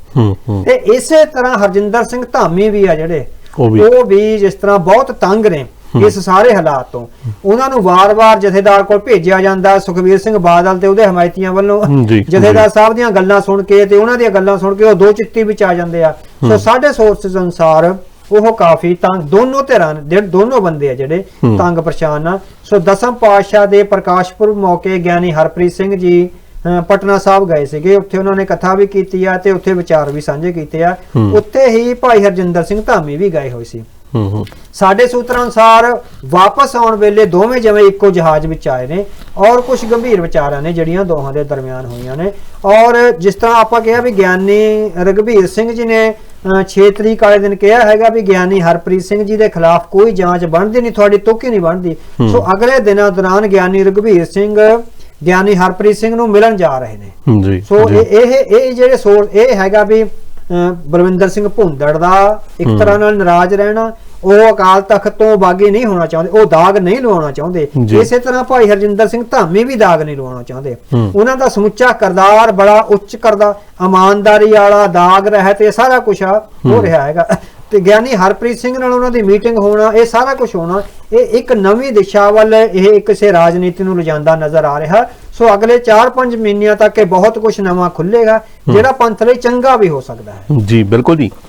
Speaker 1: ਤੇ ਇਸੇ ਤਰ੍ਹਾਂ ਹਰਜਿੰਦਰ ਸਿੰਘ ਧਾਮੀ ਵੀ ਆ ਜਿਹੜੇ।
Speaker 2: ਉਹ ਵੀ
Speaker 1: ਜਿਸ ਤਰ੍ਹਾਂ ਬਹੁਤ ਤੰਗ ਨੇ। ਇਸ ਸਾਰੇ ਹਾਲਾਤ ਤੋਂ। ਉਹਨਾਂ ਨੂੰ ਵਾਰ-ਵਾਰ ਜਥੇਦਾਰ ਕੋਲ ਭੇਜਿਆ ਜਾਂਦਾ ਸੁਖਵੀਰ ਸਿੰਘ ਬਾਦਲ ਤੇ ਉਹਦੇ ਹਮਾਇਤੀਆਂ ਵੱਲੋਂ। ਜਥੇਦਾਰ ਸਾਹਿਬ ਦੀਆਂ ਗੱਲਾਂ ਸੁਣ ਕੇ ਤੇ ਉਹਨਾਂ ਦੀਆਂ ਗੱਲਾਂ ਸੁਣ ਕੇ ਉਹ ਦੋ ਚਿੱਤੀ ਵਿੱਚ ਆ ਜਾਂਦੇ ਆ। ਸੋ ਸਾਡੇ ਸੋਰਸਿਸ ਅਨਸਾਰ ਉਹ ਕਾਫੀ ਤੰਗ ਦੋਨੋਂ ਧਿਰਾਂ ਜਿਹੜੇ ਦੋਨੋਂ ਬੰਦੇ ਆ ਜਿਹੜੇ। ਤੰਗ ਪਰੇਸ਼ਾਨ ਆ। ਸੋ ਦਸਮ ਪਾਤਸ਼ਾਹ ਦੇ ਪ੍ਰਕਾਸ਼ ਪੁਰਬ ਮੌਕੇ ਗਿਆਨੀ ਹਰਪ੍ਰੀਤ ਸਿੰਘ ਜੀ ਪਟਨਾ ਸਾਹਿਬ ਗਏ ਸੀਗੇ। ਉੱਥੇ ਉਹਨਾਂ ਨੇ ਕਥਾ ਵੀ ਕੀਤੀ ਆ ਤੇ ਉੱਥੇ ਵਿਚਾਰ ਵੀ ਸਾਂਝੇ ਕੀਤੇ ਆ। ਉੱਥੇ ਹੀ ਭਾਈ ਹਰਜਿੰਦਰ ਸਿੰਘ ਧਾਮੀ ਵੀ ਗਏ ਹੋਏ ਸੀ।
Speaker 2: ਹੂੰ
Speaker 1: ਸਾਡੇ ਸੂਤਰਾਂ ਅਨੁਸਾਰ ਵਾਪਸ ਆਉਣ ਵੇਲੇ ਦੋਵੇਂ ਜਿਵੇਂ ਇੱਕੋ ਜਹਾਜ਼ ਵਿੱਚ ਆਏ ਨੇ ਔਰ ਕੁਝ ਗੰਭੀਰ ਵਿਚਾਰਾਂ ਨੇ ਜਿਹੜੀਆਂ ਦੋਹਾਂ ਦੇ ਦਰਮਿਆਨ ਹੋਈਆਂ ਨੇ। ਔਰ ਜਿਸ ਤਰ੍ਹਾਂ ਆਪਾਂ ਕਿਹਾ ਵੀ ਗਿਆਨੀ ਰਗਵੀਰ ਸਿੰਘ ਜੀ ਨੇ 6 ਤਰੀਕ ਵਾਲੇ ਦਿਨ ਕਿਹਾ ਹੈਗਾ ਵੀ ਗਿਆਨੀ ਹਰਪ੍ਰੀਤ ਸਿੰਘ ਜੀ ਦੇ ਖਿਲਾਫ ਕੋਈ ਜਾਂਚ ਬਣਦੀ ਨਹੀਂ ਤੁਹਾਡੀ ਤੁੱਕੀ ਨਹੀਂ ਬਣਦੀ। ਸੋ ਅਗਲੇ ਦਿਨਾਂ ਦੌਰਾਨ ਗਿਆਨੀ ਰਘਵੀਰ ਸਿੰਘ ਗਿਆਨੀ ਹਰਪ੍ਰੀਤ ਸਿੰਘ ਨੂੰ ਮਿਲਣ ਜਾ ਰਹੇ ਨੇ।
Speaker 2: ਜੀ
Speaker 1: ਸੋ। ਇਹ ਇਹ ਜਿਹੜੇ ਸੋਰ ਇਹ ਹੈਗਾ ਵੀ ਬਲਵਿੰਦਰ ਸਿੰਘ ਭੁੰਦੜ ਦਾ ਇੱਕ ਤਰ੍ਹਾਂ ਨਾਲ ਨਾਰਾਜ਼ ਰਹਿਣਾ ਉਹ ਅਕਾਲ ਤਖਤ ਤੋਂ ਬਾਗੀ ਨਹੀਂ ਹੋਣਾ ਚਾਹੁੰਦੇ ਉਹ ਦਾਗ ਨਹੀਂ ਲਵਾਉਣਾ ਚਾਹੁੰਦੇ। ਇਸੇ ਤਰ੍ਹਾਂ ਭਾਈ ਹਰਜਿੰਦਰ ਸਿੰਘ ਧਾਮੀ ਵੀ ਦਾਗ ਨਹੀਂ ਲਵਾਉਣਾ ਚਾਹੁੰਦੇ। ਉਹਨਾਂ ਦਾ ਸਮੁੱਚਾ ਕਰਦਾਰ ਬੜਾ ਉੱਚ ਕਰਦਾ ਇਮਾਨਦਾਰੀ ਵਾਲਾ ਦਾਗ ਰਹਿਤ ਇਹ ਸਾਰਾ ਕੁਝ ਹੋ। ਰਿਹਾ ਹੈਗਾ। ਤੇ ਗਿਆਨੀ ਹਰਪ੍ਰੀਤ ਸਿੰਘ ਨਾਲ ਉਹਨਾਂ ਦੀ ਮੀਟਿੰਗ ਹੋਣਾ ਇਹ ਸਾਰਾ ਕੁਝ ਹੋਣਾ ਇਹ ਇੱਕ ਨਵੀਂ ਦਿਸ਼ਾ ਵੱਲ ਇਹ ਕਿਸੇ ਰਾਜਨੀਤੀ ਨੂੰ ਲਿਜਾਂਦਾ ਨਜ਼ਰ ਆ ਰਿਹਾ। ਸੋ ਅਗਲੇ 4-5 ਮਹੀਨਿਆਂ ਤੱਕ ਇਹ ਬਹੁਤ ਕੁਝ ਨਵਾਂ ਖੁੱਲੇਗਾ ਜਿਹੜਾ ਪੰਥ ਲਈ ਚੰਗਾ ਵੀ ਹੋ ਸਕਦਾ ਹੈ।
Speaker 2: ਜੀ ਬਿਲਕੁਲ ਜੀ।